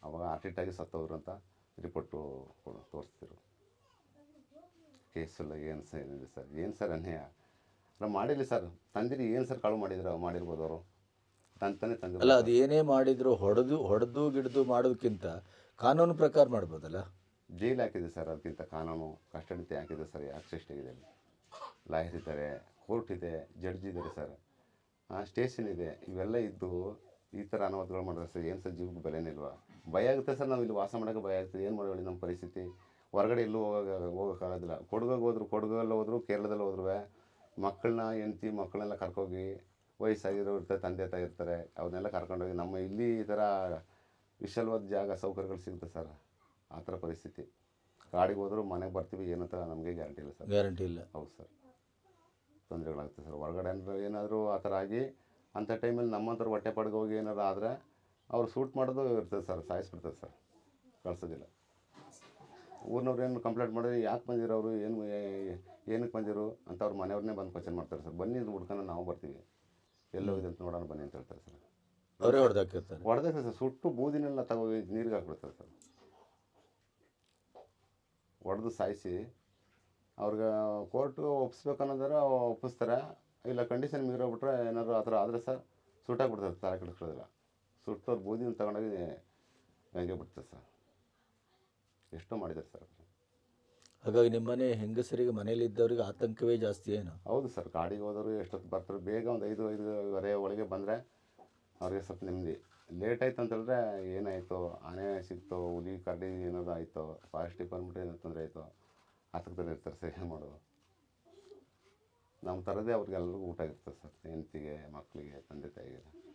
ಅವಾಗ ಅಟ್ಯಾಕ್ ಸತ್ತೋದ್ರು ಅಂತ ರಿಪೋರ್ಟು ಕೊಡು ತೋರಿಸ್ತಿರು ಕೇಸಲ್ಲ ಏನು ಸರ್ ಏನಿದೆ ಸರ್. ಏನು ಸರ್ ಅನ್ಯಾಯ? ಅಲ್ಲ ಮಾಡಿರಲಿ ಸರ್. ತಂದಿರಿ, ಏನು ಸರ್ ಕಾಳು ಮಾಡಿದ್ರು? ಮಾಡಿರ್ಬೋದು ಅವರು. ತಂತಾನೆ ಅಲ್ಲ ತಂದಿಲ್ಲ ಅದು ಏನೇ ಮಾಡಿದ್ರು, ಹೊಡೆದು ಹೊಡೆದು, ಗಿಡ್ದು ಮಾಡೋದಕ್ಕಿಂತ ಕಾನೂನು ಪ್ರಕಾರ ಮಾಡ್ಬೋದಲ್ಲ? ಜೈಲು ಹಾಕಿದೆ ಸರ್, ಅದಕ್ಕಿಂತ ಕಾನೂನು ಕಸ್ಟಡಿತೆ ಹಾಕಿದೆ ಸರ್, ಯಾಕೆ ಇದೆ ಲಾಯರ್ ಇದ್ದಾರೆ, ಕೋರ್ಟ್ ಇದೆ, ಜಡ್ಜ್ ಇದ್ದಾರೆ ಸರ್. ಸ್ಟೇಷನ್ ಇದೆ, ಇವೆಲ್ಲ ಇದ್ದು ಈ ಥರ ಅನಾಹುತಗಳು ಮಾಡಿದ್ರೆ ಸರ್, ಏನು ಸರ್ ಜೀವಕ್ಕೆ ಬೆಲೆನೇ ಇಲ್ವಾ? ಭಯ ಆಗುತ್ತೆ ಸರ್ ನಾವು ಇಲ್ಲಿ ವಾಸ ಮಾಡೋಕ್ಕೆ ಭಯ ಆಗ್ತದೆ, ಏನು ಮಾಡೋಣ ನಮ್ಮ ಪರಿಸ್ಥಿತಿ? ಹೊರಗಡೆ ಎಲ್ಲೂ ಹೋಗೋಕೆ ಹೋಗೋಕ್ಕಾಗೋದಿಲ್ಲ. ಕೊಡಗಗೆ ಹೋದ್ರು, ಕೊಡಗಲ್ಲಿ ಹೋದ್ರು, ಕೇರಳದಲ್ಲಿ ಹೋದ್ರು ಮಕ್ಕಳನ್ನ, ಹೆಂಡ್ತಿ ಮಕ್ಕಳನ್ನೆಲ್ಲ ಕರ್ಕೋಗಿ ವಯಸ್ಸಾಗಿರೋ ಇರ್ತಾರೆ, ತಂದೆ ತಾಯಿ ಇರ್ತಾರೆ, ಅವನ್ನೆಲ್ಲ ಕರ್ಕೊಂಡೋಗಿ ನಮ್ಮ ಇಲ್ಲಿ ಈ ಥರ ವಿಶಾಲವಾದ ಜಾಗ ಸೌಕರ್ಯಗಳು ಸಿಗುತ್ತೆ ಸರ್. ಆ ಥರ ಪರಿಸ್ಥಿತಿ. ಕಾಡಿಗೆ ಹೋದರೂ ಮನೆಗೆ ಬರ್ತೀವಿ ಏನಂತ ನಮಗೆ ಗ್ಯಾರಂಟಿ ಇಲ್ಲ ಸರ್. ಗ್ಯಾರಂಟಿ ಇಲ್ಲ. ಹೌದು ಸರ್. ತೊಂದರೆಗಳಾಗುತ್ತೆ ಸರ್. ಹೊರಗಡೆ ಅಂದ್ರೆ ಏನಾದರೂ ಆ ಥರ ಆಗಿ ಅಂಥ ಟೈಮಲ್ಲಿ ನಮ್ಮಂಥವ್ರು ಹೊಟ್ಟೆ ಪಡ್ಗೆ ಹೋಗಿ ಏನಾದ್ರು ಆದರೆ ಅವ್ರು ಸೂಟ್ ಮಾಡೋದು ಇರ್ತದೆ ಸರ್ ಸಾಯಿಸ್ಬಿಡ್ತದೆ ಸರ್. ಕಳ್ಸೋದಿಲ್ಲ. ಊರಿನವ್ರು ಏನು ಕಂಪ್ಲೇಂಟ್ ಮಾಡಿದ್ರೆ ಯಾಕೆ ಬಂದಿರೋ ಅವರು? ಏನು ಏನಕ್ಕೆ ಬಂದಿರು ಅಂತ ಅವ್ರ ಮನೆಯವ್ರನ್ನೇ ಬಂದು ಕ್ವಶನ್ ಮಾಡ್ತಾರೆ ಸರ್. ಬನ್ನಿ ಇದು ಹುಡ್ಕೊಂಡು ನಾವು ಬರ್ತೀವಿ. ಎಲ್ಲೋಗಿದೆ ಅಂತ ನೋಡೋಣ ಬನ್ನಿ ಅಂತ ಹೇಳ್ತಾರೆ ಸರ್. ಅವರೇ ಹೊಡೆದಾಕಿರ್ತಾರೆ. ಹೊಡೆದ ಸರ್. ಸುಟ್ಟು ಬೂದಿನೆಲ್ಲ ತಗೋ ನೀರಿಗೆ ಹಾಕ್ಬಿಡ್ತಾರೆ ಸರ್. ಹೊಡೆದು ಸಾಯಿಸಿ ಅವ್ರಿಗೆ ಕೋರ್ಟು ಒಪ್ಪಿಸ್ಬೇಕು ಅನ್ನೋದಾರ ಒಪ್ಪಿಸ್ತಾರೆ. ಇಲ್ಲ ಕಂಡೀಷನ್ ಮೀರೋಗ್ಬಿಟ್ರೆ ಏನಾದ್ರು ಆ ಥರ ಆದರೆ ಸರ್ ಸುಟ್ಟಾಗ್ಬಿಡ್ತಾರೆ ತಲೆ ಕೆಡಿಸ್ಕೊಳ್ಳೋದಿಲ್ಲ ಸುಟ್ಟವ್ರು ಬೂದಿನ ತಗೊಂಡೋಗಿ ಹೆಂಗೆ ಬಿಡ್ತಾರೆ ಸರ್. ಎಷ್ಟೋ ಮಾಡಿದ್ದಾರೆ ಸರ್ ಹಾಗಾಗಿ ನಿಮ್ಮನೆ ಹೆಂಗಸರಿಗೆ ಮನೇಲಿ ಇದ್ದವ್ರಿಗೆ ಆತಂಕವೇ ಜಾಸ್ತಿ ಏನು? ಹೌದು ಸರ್ ಗಾಡಿಗೆ ಹೋದವರು ಎಷ್ಟೊತ್ತು ಬರ್ತಾರೆ ಬೇಗ ಒಂದು ಐದು ಐದುವರೆ ಒಳಗೆ ಬಂದರೆ ಅವ್ರಿಗೆ ಸ್ವಲ್ಪ ನೆಮ್ಮದಿ. ಲೇಟ್ ಆಯ್ತು ಅಂತ ಹೇಳಿದ್ರೆ ಏನಾಯಿತು? ಆನೆ ಸಿಕ್ತೋ, ಹುಲಿ ಕರಡಿ ಏನಾದ್ರು ಆಯಿತು? ಫಾರೆಸ್ಟ್ ಡಿಪಾರ್ಟ್ಮೆಂಟ್ ಏನೋ ತೊಂದರೆ ಆಯಿತು? ಆತಂಕದಲ್ಲಿ ಇರ್ತಾರೆ ಸರ್, ಏನು ಮಾಡೋದು? ನಮ್ಮ ಥರದೇ ಅವ್ರಿಗೆಲ್ಲರಿಗೂ ಊಟ ಇರ್ತದೆ ಸರ್, ಹೆಂಡ್ತಿಗೆ, ಮಕ್ಕಳಿಗೆ, ತಂದೆ ತಾಯಿಗೆ.